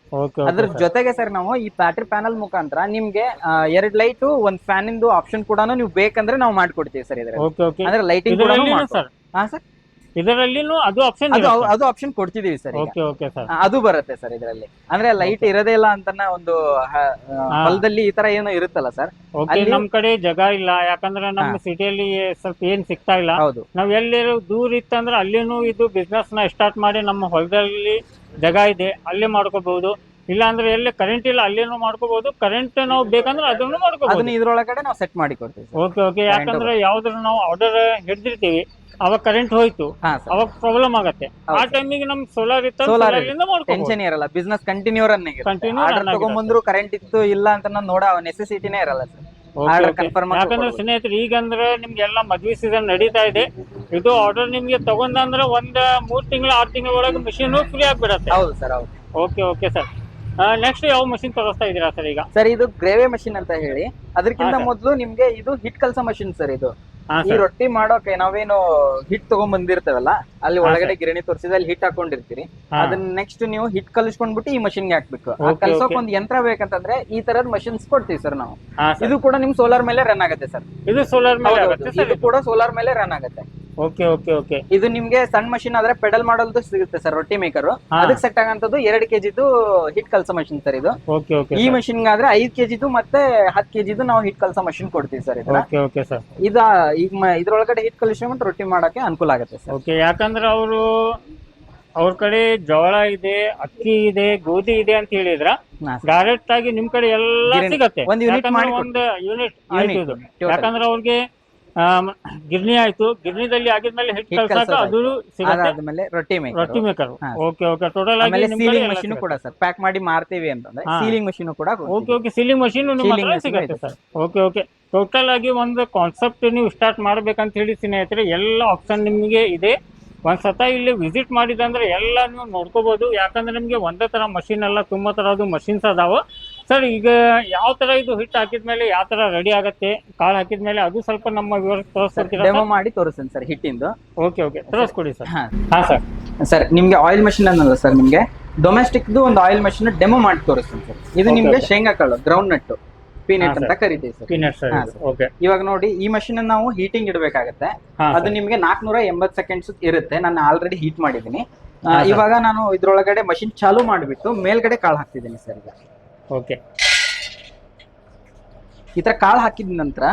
ಅದ್ರ ಜೊತೆಗೆ ಸರ್ ನಾವು ಈ ಬ್ಯಾಟ್ರಿ ಪ್ಯಾನಲ್ ಮುಖಾಂತರ ನಿಮ್ಗೆ ಎರಡ್ ಲೈಟ್ ಒಂದ್ ಫ್ಯಾನ್ ಇಂದು ಆಪ್ಷನ್ ಕೂಡ ನೀವು ಬೇಕಂದ್ರೆ ನಾವು ಮಾಡ್ಕೊಡ್ತೀವಿ ಸರ್ ಓಕೆ ಅಂದ್ರೆ ಲೈಟಿಂಗ್ ಕೂಡ ಹಾ ಸರ್ ಇದರಲ್ಲಿನೂ ಅದು ಆಪ್ಷನ್ ಅದು ಅದು ಆಪ್ಷನ್ ಕೊಡ್ತಿದೀವಿ ಸರ್ ಓಕೆ ಓಕೆ ಸರ್ ಅದು ಬರುತ್ತೆ ಸರ್ ಇದರಲ್ಲಿ. ಅಂದ್ರೆ ಲೈಟ್ ಇರೋದೇ ಇಲ್ಲ ಅಂತ ಒಂದು ಹೊಲದಲ್ಲಿ ಈ ತರ ಏನೋ ಇರುತ್ತಲ್ಲ ಸರ್ ಓಕೆ ನಮ್ ಕಡೆ ಜಾಗ ಇಲ್ಲ. ಯಾಕಂದ್ರೆ ನಮ್ಮ. ಸಿಟಿಯಲ್ಲಿ ಸ್ವಲ್ಪ ಏನ್ ಸಿಗ್ತಾ ಇಲ್ಲ. ಹೌದು. ನಾವ್ ಎಲ್ಲಿ ದೂರ ಇತ್ತಂದ್ರೆ ಅಲ್ಲಿನೂ ಇದು ಬಿಸ್ನೆಸ್ನ ಸ್ಟಾರ್ಟ್ ಮಾಡಿ ನಮ್ಮ ಹೊಲದಲ್ಲಿ ಜಾಗ ಇದೆ ಅಲ್ಲೇ ಮಾಡ್ಕೋಬಹುದು ಇಲ್ಲ ಅಂದ್ರೆ ಎಲ್ಲಿ ಕರೆಂಟ್ ಇಲ್ಲ ಅಲ್ಲೇನು ಮಾಡ್ಕೋಬಹುದು ಕರೆಂಟ್ ನಾವು ಬೇಕಂದ್ರೆ ಅದನ್ನು ಮಾಡ್ಕೋಬಹುದು ಅದನ್ನ ಇದ್ರೊಳಗಡೆ ನಾವು ಸೆಟ್ ಮಾಡಿ ಕೊಡ್ತೀವಿ ಸರ್. ಓಕೆ ಓಕೆ ಯಾಕಂದ್ರೆ ಯಾವ್ದ್ರ ನಾವು ಆರ್ಡರ್ ಹಿಡ್ದಿರ್ತೀವಿ ಅವಾಗ ಕರೆಂಟ್ ಹೋಯ್ತು ಹಾ ಸರ್. ಅವಾಗ ಪ್ರಾಬ್ಲಮ್ ಆಗತ್ತೆ. ಆ ಹೌದು. ಟೈಮಿಗೆ ನಮ್ ಸೋಲಾರ್ ಇತ್ತು Solar ಮಾಡ್ಕೋಬಹುದು ಟೆನ್ಷನ್ ಇರಲ್ಲ business continue run Continue run order ಆಗಿರುತ್ತೆ. ತಗೊಂಬಂದ್ರು ಕರೆಂಟ್ ಇತ್ತು ಇಲ್ಲ ಅಂತ ನೋಡ ನೋಡೋ ನೆಸೆಸಿಟಿನೇ ಇರಲ್ಲ ಸರ್. Okay, order okay. ಯಾಕಂದ್ರೆ ಸ್ನೇಹಿತರೆ ಈಗ ಅಂದ್ರೆ ನಿಮ್ಗೆ ಎಲ್ಲ ಮದ್ವೆ ಸೀಸನ್ ನಡೀತಾ ಇದೆ. ಇದು ಆರ್ಡರ್ ನಿಮ್ಗೆ ತಗೊಂಡಂದ್ರೆ ಒಂದ್ ಮೂರ್ ತಿಂಗಳ ಆರ್ ತಿಂಗಳ ಒಳಗೆ ಮಿಷಿನ್ ಫ್ರೀ ಆಗ್ಬಿಡತ್ತೆ. ಹೌದು ಸರ್ ಹೌದು. ಓಕೆ ಓಕೆ ಸರ್ ನೆಕ್ಸ್ಟ್ ಯಾವ ಮಷಿನ್ ತೋರಿಸ್ತಾ ಇದೀರಾ ಸರ್ ಈಗ? ಸರ್ ಇದು ಗ್ರೇವೆ ಮಷಿನ್ ಅಂತ ಹೇಳಿ. ಅದಕ್ಕಿಂತ ಮೊದಲು ನಿಮ್ಗೆ ಇದು ಹಿಟ್ ಕಲ್ಸ ಮಷಿನ್ ಸರ್ ಇದು. ಈ ರೊಟ್ಟಿ ಮಾಡೋಕೆ ನಾವೇನು ಹಿಟ್ ತಗೊಂಡ್ ಬಂದಿರ್ತೇವಲ್ಲ ಅಲ್ಲಿ ಒಳಗಡೆ ಗಿರಣಿ ತೋರಿಸಿದ ಅಲ್ಲಿ ಹಿಟ್ ಹಾಕೊಂಡಿರ್ತೀರಿ. ಅದನ್ನ ನೆಕ್ಸ್ಟ್ ನೀವು ಹಿಟ್ ಕಲಿಸ್ಕೊಂಡ್ಬಿಟ್ಟು ಈ ಮಷಿನ್ಗೆ ಹಾಕ್ಬೇಕು. ಆ Okay, ಕಲ್ಸೋಕ್. ಒಂದ್ ಯಂತ್ರ ಬೇಕಂತಂದ್ರೆ ಈ ತರದ ಮಷಿನ್ಸ್ ಕೊಡ್ತೀವಿ ಸರ್ ನಾವು. ಇದು ಕೂಡ ನಿಮ್ ಸೋಲಾರ್ ಮೇಲೆ ರನ್ ಆಗುತ್ತೆ ಸರ್ ಇದು ಸೋಲಾರ್ ಮೇಲೆ ಇದು ಕೂಡ ಸೋಲಾರ್ ಮೇಲೆ ರನ್ ಆಗುತ್ತೆ. Okay okay okay. ಇದು ನಿಮ್ಗೆ ಸಣ್ಣ ಮಷಿನ್ ಆದ್ರೆ ಪೆಡಲ್ ಮಾಡೋದು ಸಿಗುತ್ತೆ ಸರ್ ರೊಟ್ಟಿ ಮೇಕರ್ ಅದಕ್ಕೆ ಸೆಟ್ ಆಗಂತದ್ದು ಎರಡ್ ಕೆಜಿದು ಹಿಟ್ ಕಲ್ಸ ಮಷಿನ್ ಸರ್ ಇದು. ಓಕೆ ಓಕೆ ಈ ಮಷಿನ್ ಆದ್ರೆ ಐದ್ ಕೆಜಿದು ಮತ್ತೆ ಹತ್ ಕೆಜಿದು ನಾವು ಹಿಟ್ ಕಲ್ಸ ಮಷಿನ್ ಕೊಡ್ತೀವಿ ಸರ್ ಇದನ್ನ ಓಕೆ ಓಕೆ ಸರ್ ಇದ ಈಗ ಇದ್ರೊಳಗಡೆ ಹಿಟ್ ಕಲಿಸ್ಕೊಂಡ್ಬಿಟ್ಟು ರೊಟ್ಟಿ ಮಾಡಕ್ಕೆ ಅನುಕೂಲ ಆಗುತ್ತೆ ಸರ್ ಓಕೆ ಯಾಕಂದ್ರೆ ಅವರು ಅವ್ರ ಕಡೆ ಜೋಳ ಇದೆ ಅಕ್ಕಿ ಇದೆ ಗೋಧಿ ಇದೆ ಅಂತ ಹೇಳಿದ್ರ ಡೈರೆಕ್ಟ್ ಆಗಿ ನಿಮ್ ಕಡೆ ಎಲ್ಲ ಸಿಗತ್ತೆ. ಒಂದ್ ಯೂನಿಟ್ ಯಾಕಂದ್ರೆ ಅವ್ರಿಗೆ ಗಿರ್ನಿ ಆಯ್ತು. ಗಿರ್ನಿದಲ್ಲಿ ಆಗಿದ್ಮೇಲೆ ಹಿಟ್ ಕಲ್ಸಾಕ ಅದು ಸಿಗುತ್ತೆ. ಅದಾದ್ಮೇಲೆ ರೊಟ್ಟಿ ಮೇಕರ್. ರೊಟ್ಟಿ ಮೇಕರ್. ಹಾ. Okay okay. ಟೋಟಲ್ ಆಗಿ ಆಮೇಲೆ ಸೀಲಿಂಗ್ ಮಷಿನ್ ಕೂಡ ಸರ್. ಪ್ಯಾಕ್ ಮಾಡಿ ಮಾರ್ತೀವಿ ಅಂತಂದ್ರೆ ಹಾ. ಸೀಲಿಂಗ್ ಮಷಿನ್ ಕೂಡ ಓಕೆ ಓಕೆ. ಸೀಲಿಂಗ್ ಮಷೀನ್ ನಿಮ್ಮ Sealing ಹತ್ರ machine ಸಿಗತ್ತೆ ಇದೆ ಸರ್. Okay okay. ಟೋಟಲ್ ಆಗಿ ಒಂದು ಕಾನ್ಸೆಪ್ಟ್ ನೀವು ಸ್ಟಾರ್ಟ್ ಮಾಡ್ಬೇಕಂತ ಹೇಳಿ ಸ್ನೇಹಿತರೆ ಎಲ್ಲ ಆಪ್ಷನ್ ನಿಮಗೆ ಇದೆ. ಒಂದ್ ಸತ ಇಲ್ಲಿ ವಿಸಿಟ್ ಮಾಡಿದಂದ್ರೆ ಎಲ್ಲ ನೀವು ನೋಡ್ಕೋಬಹುದು ಯಾಕಂದ್ರೆ ನಿಮಗೆ ಒಂದೇ ತರ ಮಷಿನ್ ಎಲ್ಲ ತುಂಬಾ ತರದ ಮಷಿನ್ಸ್ ಅದಾವ. ಸರ್ ಈಗ ಯಾವ ತರ ಇದು ಹಿಟ್ ಹಾಕಿದ್ಮೇಲೆ ಯಾವ ತರ ರೆಡಿ ಆಗುತ್ತೆ? ಕಾಳು ಹಾಕಿದ್ಮೇಲೆ ಅದು ಸ್ವಲ್ಪ ನಮ್ಮ ವಿವರ ತೋರಿಸ್ಕೊಡ್ತೀರಾ ಡೆಮೋ ಮಾಡಿ ತೋರಿಸ್ತೀನಿ ಸರ್ ಹಿಟ್ಟಿಂದು. ಓಕೆ ಓಕೆ ತೋರಿಸ್ಕೊಡಿ ಸರ್. ಹಾ. ಸರ್. ಸರ್ ನಿಮ್ಗೆ ಆಯಿಲ್ ಮಷಿನ್ ಅನ್ನಲ್ಲ ಸರ್ ನಿಮ್ಗೆ. ಡೊಮೆಸ್ಟಿಕ್ದು ಒಂದು ಆಯಿಲ್ ಮಷಿನ್ ಡೆಮೋ ಮಾಡಿ ತೋರಿಸ್ತೀನಿ ಸರ್. ಇದು ನಿಮ್ಗೆ ಶೇಂಗಾ ಕಾಳು ಗ್ರೌಂಡ್ ನಟ್ ಪೀನಟ್ ಅಂತ ಕರಿತೀವಿ ಸರ್. ಪೀನಟ್ ಸರ್ ಓಕೆ ಇವಾಗ ನೋಡಿ ಈ ಮಷಿನ್ ನಾವು ಹೀಟಿಂಗ್ ಇಡಬೇಕಾಗತ್ತೆ. ಅದು ನಿಮ್ಗೆ ನಾಲ್ಕನೂರ ಎಂಬತ್ ಸೆಕೆಂಡ್ಸ್ ಇರುತ್ತೆ. ನಾನು ಆಲ್ರೆಡಿ ಹೀಟ್ ಮಾಡಿದ್ದೀನಿ. ಇವಾಗ ನಾನು ಇದ್ರೊಳಗಡೆ ಮಷಿನ್ ಚಾಲು ಮಾಡಿಬಿಟ್ಟು ಮೇಲ್ಗಡೆ ಕಾಳು ಹಾಕ್ತಿದ್ದೀನಿ ಸರ್ ಈಗ. ಓಕೆ. ಈ ತರ ಕಾಳು ಹಾಕಿದ ನಂತರ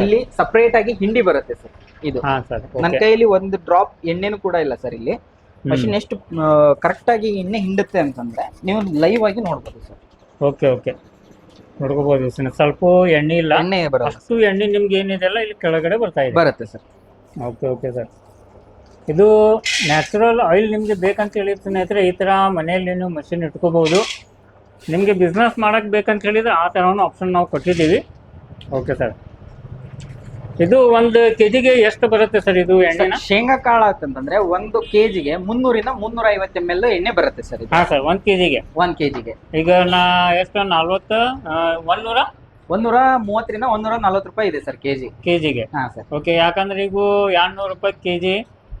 ಇಲ್ಲಿ ಸಪರೇಟ್ ಆಗಿ ಹಿಂಡಿ ಬರುತ್ತೆ ಸರ್ ಇದು. ಹಾ ಸರ್ ನನ್ನ ಕೈಯಲ್ಲಿ ಒಂದು ಡ್ರಾಪ್ ಎಣ್ಣೆನೂ ಕೂಡ ಇಲ್ಲ ಸರ್ ಇಲ್ಲಿ. ಮಷಿನ್ ಎಷ್ಟು ಕರೆಕ್ಟ್ ಆಗಿ ಎಣ್ಣೆ ಹಿಂಡುತ್ತೆ ಅಂತಂದ್ರೆ ನೀವು ಲೈವ್ ಆಗಿ ನೋಡ್ಬೋದು ಸರ್. Okay okay. ನೋಡ್ಕೋಬಹುದು ಸ್ವಲ್ಪ ಎಣ್ಣೆ ಇಲ್ಲ. ಎಣ್ಣೆ ಬರುತ್ತೆ ಅಷ್ಟು ಎಣ್ಣೆ ನಿಮ್ಗೆ ಏನಿದೆಲ್ಲ ಇಲ್ಲಿ ಕೆಳಗಡೆ ಬರ್ತಾ ಇದೆ. ಬರುತ್ತೆ ಸರ್. Okay okay sir. ಇದು ನ್ಯಾಚುರಲ್ ಆಯಿಲ್ ನಿಮಗೆ ಬೇಕಂತ ಹೇಳಿರ್ತೀನಿ. ಸ್ನೇಹಿತರೆ ಈ ತರ ಮನೆಯಲ್ಲಿ ನೀವು ಮಷಿನ್ ಇಟ್ಕೋಬಹುದು ನಿಮಗೆ ಬಿಸ್ನೆಸ್ ಮಾಡೋಕ್ಕೆ ಬೇಕಂತ ಹೇಳಿದರೆ ಆ ಥರನೂ ಆಪ್ಷನ್ ನಾವು ಕೊಟ್ಟಿದ್ದೀವಿ. ಓಕೆ ಸರ್ ಇದು ಒಂದು ಕೆ ಜಿಗೆ ಎಷ್ಟು ಬರುತ್ತೆ ಸರ್ ಇದು ಎಣ್ಣೆ ಶೇಂಗಾ ಕಾಳು ಅಂತಂದ್ರೆ ಒಂದು ಕೆಜಿಗೆ ಮುನ್ನೂರಿಂದ ಮುನ್ನೂರ ಐವತ್ತು ಎಂ ಎಲ್ ಎಣ್ಣೆ ಬರುತ್ತೆ ಸರ್ ಹಾಂ ಸರ್ ಒಂದು ಕೆ ಜಿಗೆ ಒಂದ್ ಕೆಜಿಗೆ. ಈಗ ನಾ ಎಷ್ಟು ನಲ್ವತ್ತು ಒಂದೂರ ಒಂದೂರ ಮೂವತ್ತರಿಂದ ಒಂದೂರ ನಲ್ವತ್ತು ರೂಪಾಯಿ ಇದೆ ಸರ್ ಕೆಜಿ. ಕೆ ಜಿಗೆ ಹಾ ಸರ್ ಓಕೆ ಯಾಕಂದ್ರೆ ಈಗ ಎರಡ್ನೂರು ರೂಪಾಯಿ ಕೆ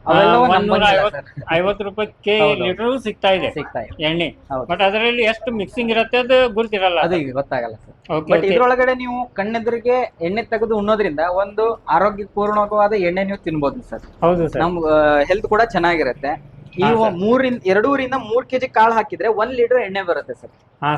ಐವತ್ ಐವತ್ತು ರೂಪಾಯಿ ಕೆ ಲೀಟರ್ ಸಿಗ್ತಾ ಇದೆ ಸಿಗ್ತಾ ಇದೆ. ಎಣ್ಣೆ. ಬಟ್ ಅದರಲ್ಲಿ ಎಷ್ಟು ಮಿಕ್ಸಿಂಗ್ ಇರುತ್ತೆ ಅದು ಗುರುತಿರಲ್ಲ ಅದು ಈಗ ಗೊತ್ತಾಗಲ್ಲ ಸರ್. ಬಟ್ ಇದ್ರೊಳಗಡೆ ನೀವು ಕಣ್ಣೆದುರಿಗೆ ಎಣ್ಣೆ ತೆಗೆದು ಉಣ್ಣೋದ್ರಿಂದ ಒಂದು ಆರೋಗ್ಯ ಪೂರ್ಣವಾದ ಎಣ್ಣೆ ನೀವು ತಿನ್ಬೋದು ಸರ್. ಹೌದು ಸರ್. ನಮ್ ಹೆಲ್ತ್ ಕೂಡ ಚೆನ್ನಾಗಿರುತ್ತೆ. ಈ. ಮೂರಿಂದ ಎರಡೂರಿಂದ ಮೂರ್ ಕೆಜಿ ಕಾಳು ಹಾಕಿದ್ರೆ ಒಂದ್ ಲೀಟರ್ ಎಣ್ಣೆ ಬರುತ್ತೆ ಸರ್.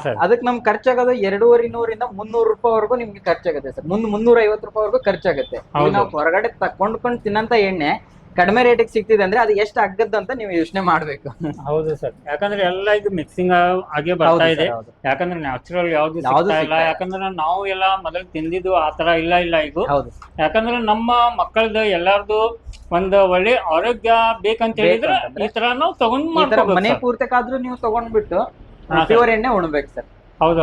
ಸರ್. ಅದಕ್ಕೆ ನಮ್ ಖರ್ಚಾಗೋದು ಎರಡೂವರೆ ನೂರಿಂದ ಮುನ್ನೂರು ರೂಪಾಯಿವರೆಗೂ ನಿಮ್ಗೆ ಖರ್ಚಾಗುತ್ತೆ ಸರ್. ಮುಂದ್ ಮುನ್ನೂರ ಐವತ್ತು ರೂಪಾಯಿವರೆಗೂ ಖರ್ಚಾಗುತ್ತೆ. ನಾವು ಹೊರಗಡೆ ತಕೊಂಡ್ಕೊಂಡು ತಿನ್ನಂತ ಎಣ್ಣೆ ಕಡಿಮೆ ರೇಟಿಗೆ ಸಿಗ್ತಿದೆ ಅಂದ್ರೆ ಅದು ಎಷ್ಟು ಅಂತ ನೀವು ಯೋಚನೆ ಮಾಡ್ಬೇಕು. ಹೌದು ಸರ್. ಯಾಕಂದ್ರೆ ಎಲ್ಲ ಇದು ಮಿಕ್ಸಿಂಗ್ ಆಗೇ ಬರ್ತಾ ಇದೆ. ಯಾಕಂದ್ರೆ ನ್ಯಾಚುರಲ್ ಯಾವ್ದು ಸಿಗ್ತಾ ಇಲ್ಲ. ಯಾಕಂದ್ರೆ ನಾವು ಎಲ್ಲ ಮೊದಲು ತಿಂದಿದ್ದು ಆ ತರ ಇಲ್ಲ ಇಲ್ಲ ಇದು. ಯಾಕಂದ್ರೆ ನಮ್ಮ ಮಕ್ಕಳದ ಎಲ್ಲಾರ್ದು ಒಂದು ಒಳ್ಳೆ ಆರೋಗ್ಯ ಬೇಕಂತ ಹೇಳಿದ್ರೆ? ಈ ತರ ನಾವು ತಗೊಂಡ್ ಮನೆ ಪೂರ್ತಕ್ಕಾದ್ರೂ ನೀವು ತಗೊಂಡ್ಬಿಟ್ಟು. ಪ್ಯೂರ್ ಎಣ್ಣೆ ಉಣ್ಬೇಕು ಸರ್.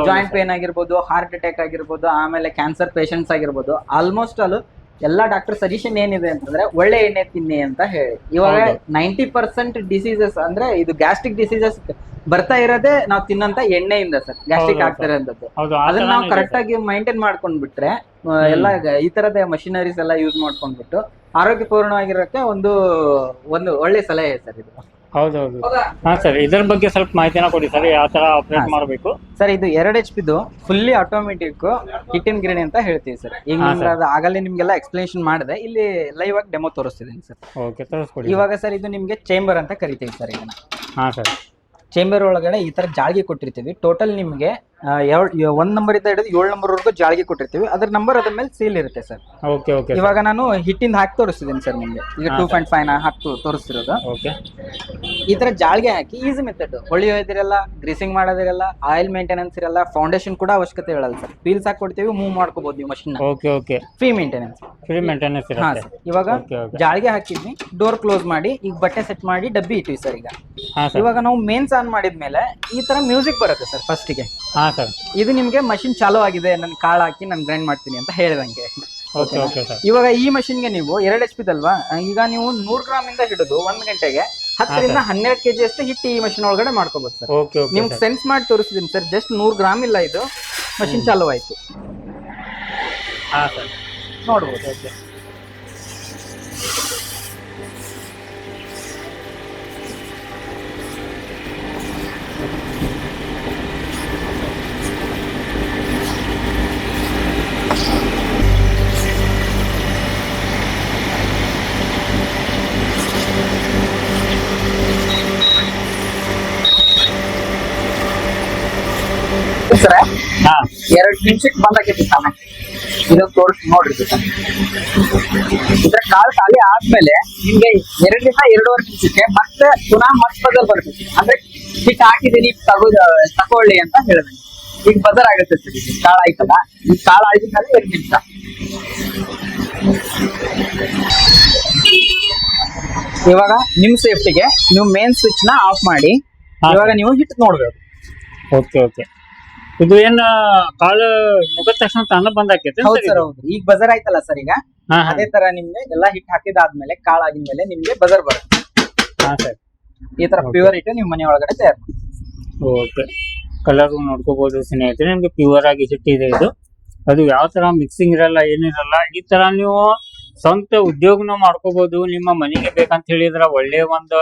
ಜಾಯಿಂಟ್. ಪೇನ್ ಆಗಿರ್ಬೋದು ಹಾರ್ಟ್ ಅಟ್ಯಾಕ್ ಆಗಿರ್ಬೋದು ಆಮೇಲೆ ಕ್ಯಾನ್ಸರ್ ಪೇಷಂಟ್ಸ್ ಆಗಿರ್ಬೋದು ಆಲ್ಮೋಸ್ಟ್ ಅಲ್ಲೂ ಎಲ್ಲಾ ಡಾಕ್ಟರ್ ಸಜೆಷನ್ ಏನಿದೆ ಅಂತಂದ್ರೆ ಒಳ್ಳೆ ಎಣ್ಣೆ ತಿನ್ನಿ ಅಂತ ಹೇಳಿ. ಇವಾಗ. ನೈಂಟಿ ಪರ್ಸೆಂಟ್ ಡಿಸೀಸಸ್ ಅಂದ್ರೆ ಇದು ಗ್ಯಾಸ್ಟ್ರಿಕ್ ಡಿಸೀಸಸ್ ಬರ್ತಾ ಇರೋದೇ ನಾವು ತಿನ್ನಂತ ಎಣ್ಣೆಯಿಂದ ಸರ್ ಗ್ಯಾಸ್ಟ್ರಿಕ್ ಆಗ್ತಾರೆ ಅಂತದ್ದು ಅದನ್ನ ನಾವು ಕರೆಕ್ಟ್ ಆಗಿ ಮೈಂಟೈನ್ ಮಾಡ್ಕೊಂಡ್ ಬಿಟ್ರೆ ಎಲ್ಲ ಈ ತರದ ಮಷಿನರೀಸ್ ಎಲ್ಲ ಯೂಸ್ ಮಾಡ್ಕೊಂಡ್ಬಿಟ್ಟು ಆರೋಗ್ಯಪೂರ್ಣವಾಗಿರೋಕೆ ಒಂದು ಒಂದು ಒಳ್ಳೆ ಸಲಹೆ ಸರ್ ಇದು. ಸರ್. ಹೌದು? ಹೌದು ಹಾ ಸರ್ ಇದ್ರ ಬಗ್ಗೆ ಸ್ವಲ್ಪ ಮಾಹಿತಿನ ಕೊಡಿ ಸರ್ ಯಾವ ತರ ಆಪರೇಟ್ ಮಾಡಬೇಕು? ಸರ್ ಇದು ಎರಡು ಎಚ್ ಪಿದು ಫುಲ್ಲಿ ಆಟೋಮೆಟಿಕ್ ಹಿಟ್ಟಿನ ಗಿರಣಿ ಅಂತ ಹೇಳ್ತೀವಿ ಸರ್. ಈಗ ನಿಮ್ಗೆ ಅದು ಆಗಲೇ ನಿಮ್ಗೆಲ್ಲ ಎಕ್ಸ್ಪ್ಲನೇಷನ್ ಮಾಡಿದೆ. ಇಲ್ಲಿ ಲೈವ್ ಆಗಿ ಡೆಮೋ ತೋರಿಸ್ತಿದ್ದೀನಿ ಸರ್. ಓಕೆ ತೋರಿಸ್ಕೊಡಿ ಇವಾಗ ಸರ್ ಇದು ನಿಮ್ಗೆ ಚೇಂಬರ್ ಅಂತ ಕರಿತೀವಿ ಸರ್ ಇದನ್ನ. ಹಾ ಸರ್. ಚೇಂಬರ್ ಒಳಗಡೆ ಈ ತರ ಜಾಳ್ಗೆ ಕೊಟ್ಟಿರ್ತೀವಿ. ಟೋಟಲ್ ನಿಮ್ಗೆ ಎರಡ್ ಒಂದ್ ನಂಬರ್ ಇಂದ ಹಿಡಿದು ಏಳು ನಂಬರ್ ವರೆಗೂ ಜಾಳಿಗೆ ಕೊಟ್ಟಿರ್ತೀವಿ. ಅದ್ರ ನಂಬರ್ ಅದ್ರ ಮೇಲೆ ಸೀಲ್ ಇರುತ್ತೆ ಸರ್. ಓಕೆ ಓಕೆ ಇವಾಗ ನಾನು ಹಿಟ್ಟಿಂದ ಹಾಕಿ ತೋರಿಸ್ತಿದ್ದೀನಿ ಸರ್ ನಿಮ್ಗೆ. ಈಗ ಟೂ. ಪಾಯಿಂಟ್ ಫೈವ್ನ ಹಾಕಿ ತೋರಿಸ್ತಿರೋದು. ಓಕೆ ಈ ತರ ಜಾಳಿಗೆ ಹಾಕಿ ಈಸಿ ಮೆಥಡ್ ಹೊಳಿಯೋದಿರಲ್ಲ ಗ್ರೀಸಿಂಗ್ ಮಾಡೋದಿರಲ್ಲ ಆಯಿಲ್ ಮೇಂಟೆನೆನ್ಸ್ ಇರಲ್ಲ ಫೌಂಡೇಶನ್ ಕೂಡ ಅವಶ್ಯಕತೆ ಇರಲ್ಲ ಸರ್. ಪೀಲ್ಸ್ ಹಾಕಿ ಕೊಡ್ತೀವಿ ಮೂವ್ ಮಾಡ್ಕೋಬಹುದು ನೀವು machine okay okay free maintenance free maintenance ಹಾ ಸರ್ ಇವಾಗ ಜಾಳ್ಗೆ ಹಾಕಿದ್ವಿ ಡೋರ್ ಕ್ಲೋಸ್ ಮಾಡಿ ಈಗ ಬಟ್ಟೆ ಸೆಟ್ ಮಾಡಿ ಡಬ್ಬಿ ಇಟ್ಟಿವಿ ಸರ್ ಈಗ. ಇವಾಗ ನಾವು ಮೇನ್ಸ್ ಆನ್ ಮಾಡಿದ್ಮೇಲೆ ಈ ತರ ಮ್ಯೂಸಿಕ್ ಬರುತ್ತೆ ಸರ್ ಫಸ್ಟಿಗೆ ಹಾ ಸರ್. ಇದು ನಿಮ್ಗೆ ಮಷಿನ್ ಚಾಲೂ ಆಗಿದೆ ನನ್ ಕಾಳು ಹಾಕಿ ನಾನು ಗ್ರೈಂಡ್ ಮಾಡ್ತೀನಿ ಅಂತ ಹೇಳಿದಂಗೆ. Okay okay sir. ಇವಾಗ ಈ ಮಷಿನ್ಗೆ ನೀವು ಎರಡು ಎಚ್ ಪಿದಲ್ವಾ ಈಗ ನೀವು ನೂರ್ ಗ್ರಾಮ್ ಇಂದ ಹಿಡಿದು ಒಂದ್ ಗಂಟೆಗೆ ಹತ್ತರಿಂದ ಹನ್ನೆರಡು ಕೆಜಿ ಅಷ್ಟು ಹಿಟ್ಟು ಈ ಮಷಿನ್ ಒಳಗಡೆ ಮಾಡ್ಕೋಬಹುದು ಸರ್. ಓಕೆ ಓಕೆ ನಿಮ್ಗೆ ಸೆನ್ಸ್ ಮಾಡಿ ತೋರಿಸಿದೀನಿ ಸರ್. ಜಸ್ಟ್ ನೂರ್ ಗ್ರಾಮ್ ಇಲ್ಲ ಇದು. ಮಷಿನ್ ಚಾಲೂ ಆಯ್ತು. ಹಾ ಸರ್. ನೋಡ್ಬೋದು. ಓಕೆ ಸರ್ ಹಾ ಎರಡು ನಿಮಿಷಕ್ಕೆ ಬಂದಾಕೈತಿ ತಾನೆ. ಇದು ತೋರಿಸಿ ನೋಡ್ರಿ. ಇದ್ರ ಕಾಲ್ ಖಾಲಿ ಆದ್ಮೇಲೆ ನಿಮ್ಗೆ ಎರಡರಿಂದ ಎರಡೂವರೆ ನಿಮಿಷಕ್ಕೆ ಮತ್ತೆ ಪುನಃ ಮತ್ ಬದಲ್ ಬರ್ತೈತಿ ಅಂದ್ರೆ ಹಿಟ್ ಹಾಕಿದೀನಿ ತಗೋ ತಗೊಳ್ಳಿ ಅಂತ ಹೇಳಿದೆ. ಈಗ ಬದಲ್ ಆಗುತ್ತೆ ಸರ್ ಕಾಳ ಆಯ್ತಲ್ಲ? ಈ ಕಾಳ ಆಗಿದ್ಮೇಲೆ ಎರಡು ನಿಮಿಷ. ಇವಾಗ ನಿಮ್ ಸೇಫ್ಟಿಗೆ ನೀವು ಮೇನ್ ಸ್ವಿಚ್ನ ಆಫ್ ಮಾಡಿ. ಇವಾಗ ನೀವು ಹಿಟ್ ನೋಡ್ಬೇಕು. ಓಕೆ ಓಕೆ ಇದು ಏನ್ ಕಾಳು ಮುಗಿದ ತಕ್ಷಣ ತಾನ ಹೌದು ಸರ್ ಹೌದು. ಈಗ ಬಜರ್ ಆಯ್ತಲ್ಲ ಸರ್ ಈಗ? ಹಾ ಹಾ. ಅದೇ ತರ ನಿಮ್ಗೆ ಎಲ್ಲಾ ಹಿಟ್ ಹಾಕಿದಾದ್ಮೇಲೆ ಕಾಳು ಆಗಿದ್ಮೇಲೆ ನಿಮ್ಗೆ ಬಜರ್ ಬರುತ್ತೆ. ಹಾ ಸರ್. ಈ ತರ Okay. ಪ್ಯೂರ್ ಇಟ್ಟು ನಿಮ್ ಮನೆ ಒಳಗಡೆ ತಯಾರು ಮಾಡಿ. ಓಕೆ ಕಲರ್ ನೋಡ್ಕೋಬಹುದು ಸ್ನೇಹಿತರೆ. ನಿಮ್ಗೆ ಪ್ಯೂರ್ ಆಗಿ ಹಿಟ್ಟಿದೆ ಇದು ಅದು ಯಾವ ತರ ಮಿಕ್ಸಿಂಗ್ ಇರಲ್ಲ ಏನಿರಲ್ಲ ಈ ತರ ನೀವು ಸ್ವಂತ ಉದ್ಯೋಗನ ಮಾಡ್ಕೋಬಹುದು ನಿಮ್ಮ ಮನೆಗೆ ಬೇಕಂತ ಹೇಳಿದ್ರ ಒಳ್ಳೆ ಒಂದು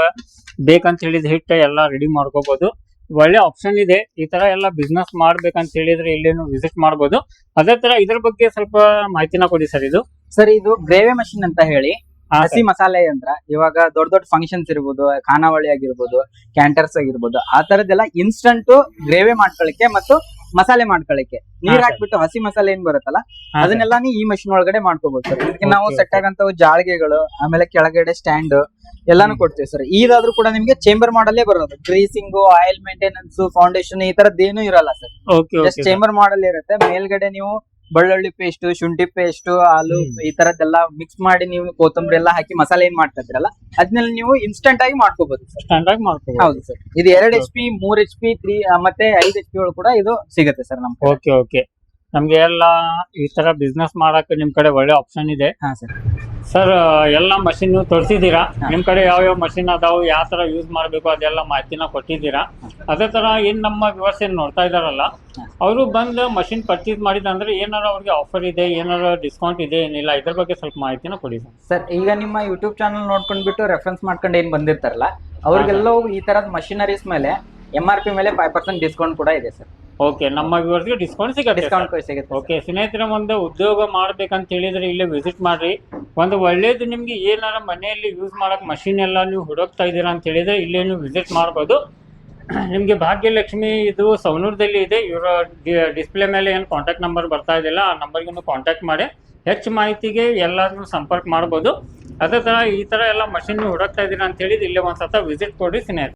ಬೇಕಂತ ಹೇಳಿದ ಹಿಟ್ಟ ಎಲ್ಲಾ ರೆಡಿ ಮಾಡ್ಕೋಬಹುದು ಒಳ್ಳೆ ಆಪ್ಷನ್ ಇದೆ. ಈ ತರ ಎಲ್ಲ ಬಿಸ್ನೆಸ್ ಮಾಡ್ಬೇಕಂತ ಹೇಳಿದ್ರೆ ಇಲ್ಲೇನು ವಿಸಿಟ್ ಮಾಡಬಹುದು ಅದೇ ತರ ಇದ್ರ ಬಗ್ಗೆ ಸ್ವಲ್ಪ ಮಾಹಿತಿನ ಕೊಡಿ ಸರ್ ಇದು. ಸರ್ ಇದು ಗ್ರೇವಿ ಮಷಿನ್ ಅಂತ ಹೇಳಿ. ಹಸಿ ಮಸಾಲೆ ಯಂತ್ರ. ಇವಾಗ ದೊಡ್ಡ ದೊಡ್ಡ ಫಂಕ್ಷನ್ಸ್ ಇರ್ಬೋದು ಖಾನಾವಳಿ ಆಗಿರ್ಬೋದು ಕ್ಯಾಂಟರ್ಸ್ ಆಗಿರ್ಬೋದು ಆ ತರದ್ದೆಲ್ಲ ಇನ್ಸ್ಟಂಟ್ ಗ್ರೇವಿ ಮಾಡ್ಕೊಳ್ಳಿಕ್ಕೆ ಮತ್ತು ಮಸಾಲೆ ಮಾಡ್ಕೊಳಕ್ಕೆ. ನೀರ್. ಹಾಕ್ಬಿಟ್ಟು ಹಸಿ ಮಸಾಲೆ ಏನ್ ಬರುತ್ತಲ್ಲ ಅದನ್ನೆಲ್ಲ ನೀ ಅದನ್ನೆಲ್ಲಾನು ಈ ಮಷಿನ್ ಒಳಗಡೆ ಮಾಡ್ಕೋಬಹುದು ಸರ್. ಇದಕ್ಕೆ ನಾವು ಸೆಟ್ ಆಗಂತವು ಜಾಳಿಗೆಗಳು ಆಮೇಲೆ ಕೆಳಗಡೆ ಸ್ಟ್ಯಾಂಡ್ ಎಲ್ಲಾನು ಕೊಡ್ತೀವಿ ಸರ್. ಇದಾದ್ರೂ ಕೂಡ ನಿಮ್ಗೆ ಚೇಂಬರ್ ಮಾಡಲ್ಲೇ ಬರೋದು. ಗ್ರೀಸಿಂಗ್ ಆಯಿಲ್ ಮೇಂಟೆನೆನ್ಸ್ ಫೌಂಡೇಶನ್ ಈ ತರದ್ದೇನು ಇರಲ್ಲ ಸರ್. ಜಸ್ಟ್ ಚೇಂಬರ್ ಮಾಡಲ್ ಇರುತ್ತೆ. ಮೇಲ್ಗಡೆ ನೀವು ಬೆಳ್ಳುಳ್ಳಿ ಪೇಸ್ಟ್ ಶುಂಠಿ ಪೇಸ್ಟ್ ಹಾಲು ಈ ತರದ್ದೆಲ್ಲ ಮಿಕ್ಸ್ ಮಾಡಿ ನೀವು ಕೊತ್ತಂಬರಿ ಎಲ್ಲ ಹಾಕಿ ಮಸಾಲೆ ಏನ್ ಮಾಡ್ತಾ ಇದ್ರಲ್ಲ ಅದನ್ನೆಲ್ಲ ನೀವು ಇನ್ಸ್ಟಂಟ್ ಆಗಿ ಮಾಡ್ಕೋಬಹುದು ಸರ್ ಮಾಡ್ಕೋಬಹುದು ಹೌದು ಸರ್ ಇದು ಎರಡ್ ಎಚ್ ಪಿ ಮೂರ್ ಎಚ್ ಪಿ ತ್ರೀ ಮತ್ತೆ ಐದ್ ಎಚ್ ಪಿ ಒಳಗೆ ಕೂಡ ಇದು ಸಿಗುತ್ತೆ ಸರ್ ನಮ್ಗೆ. ಓಕೆ ಓಕೆ ನಮ್ಗೆ ಎಲ್ಲ ಈ ತರ ಬಿಸ್ನೆಸ್ ಮಾಡಕ್ಕೆ ನಿಮ್ ಕಡೆ ಒಳ್ಳೆ ಆಪ್ಷನ್ ಇದೆ. ಹಾ ಸರ್ ಸರ್ ಎಲ್ಲ ಮಷಿನ್ ತೋರಿಸಿದ್ದೀರಾ? ನಿಮ್ಮ ಕಡೆ ಯಾವ್ಯಾವ ಮಷಿನ್ ಅದಾವು ಯಾವ ಥರ ಯೂಸ್ ಮಾಡಬೇಕು ಅದೆಲ್ಲ ಮಾಹಿತಿನ ಕೊಟ್ಟಿದ್ದೀರಾ? ಅದೇ ಥರ ಏನು ನಮ್ಮ ವ್ಯವಸ್ಥೆ ನೋಡ್ತಾ ಇದ್ದಾರಲ್ಲ ಅವರು ಬಂದು ಮಷಿನ್ ಪರ್ಚೇಸ್ ಮಾಡಿದಂದ್ರೆ ಏನಾರ ಅವ್ರಿಗೆ ಆಫರ್ ಇದೆ ಏನಾರ ಡಿಸ್ಕೌಂಟ್ ಇದೆ ಏನಿಲ್ಲ ಇದ್ರ ಬಗ್ಗೆ ಸ್ವಲ್ಪ ಮಾಹಿತಿನ ಕೊಡಿ ಸರ್ ಸರ್ ಈಗ ನಿಮ್ಮ ಯೂಟ್ಯೂಬ್ ಚಾನಲ್ ನೋಡ್ಕೊಂಡ್ಬಿಟ್ಟು ರೆಫರೆನ್ಸ್ ಮಾಡ್ಕೊಂಡು ಏನು ಬಂದಿರ್ತಾರಲ್ಲ ಅವ್ರಿಗೆಲ್ಲವೂ ಈ ತರದ ಮಷಿನರೀಸ್ ಮೇಲೆ ಎಂ ಆರ್ ಪಿ ಮೇಲೆ ಫೈವ್ ಪರ್ಸೆಂಟ್ ಡಿಸ್ಕೌಂಟ್ ಕೂಡ ಇದೆ ಸರ್ ಓಕೆ ನಮ್ಮ ವ್ಯೂವರ್ಸ್ಗೆ ಡಿಸ್ಕೌಂಟ್ ಸಿಗುತ್ತೆ ಡಿಸ್ಕೌಂಟ್ ಸಿಗುತ್ತೆ ಓಕೆ ಸ್ನೇಹಿತರ ಒಂದು ಉದ್ಯೋಗ ಮಾಡ್ಬೇಕಂತ ಹೇಳಿದ್ರೆ ಇಲ್ಲೇ ವಿಸಿಟ್ ಮಾಡ್ರಿ. ಒಂದು ಒಳ್ಳೇದು ನಿಮ್ಗೆ ಏನಾರ ಮನೆಯಲ್ಲಿ ಯೂಸ್ ಮಾಡಕ್ ಮಷಿನ್ ಎಲ್ಲ ನೀವು ಹುಡುಕ್ತಾ ಇದ್ದೀರಾ ಅಂತ ಹೇಳಿದ್ರೆ ಇಲ್ಲೇ ನೀವು ವಿಸಿಟ್ ಮಾಡ್ಬೋದು. ನಿಮಗೆ ಭಾಗ್ಯಲಕ್ಷ್ಮಿ ಇದು ಸವನೂರದಲ್ಲಿ ಇದೆ. ಇವರ ಡಿಸ್ಪ್ಲೇ ಮೇಲೆ ಏನು ಕಾಂಟ್ಯಾಕ್ಟ್ ನಂಬರ್ ಬರ್ತಾ ಇದೆಯಲ್ಲ ಆ ನಂಬರ್ಗೆ ಕಾಂಟ್ಯಾಕ್ಟ್ ಮಾಡಿ. ಹೆಚ್ಚು ಮಾಹಿತಿಗೆ ಎಲ್ಲಾದ್ರೂ ಸಂಪರ್ಕ ಮಾಡ್ಬೋದು. ಅದೇ ಥರ ಈ ಥರ ಎಲ್ಲ ಮಷಿನ್ ಹುಡುಕ್ತಾ ಇದ್ದೀರಾ ಅಂತ ಹೇಳಿದ್ರೆ ಇಲ್ಲೇ ಒಂದು ಸತ ವಿಸಿಟ್ ಕೊಡಿ ಸ್ನೇಹಿತರೆ.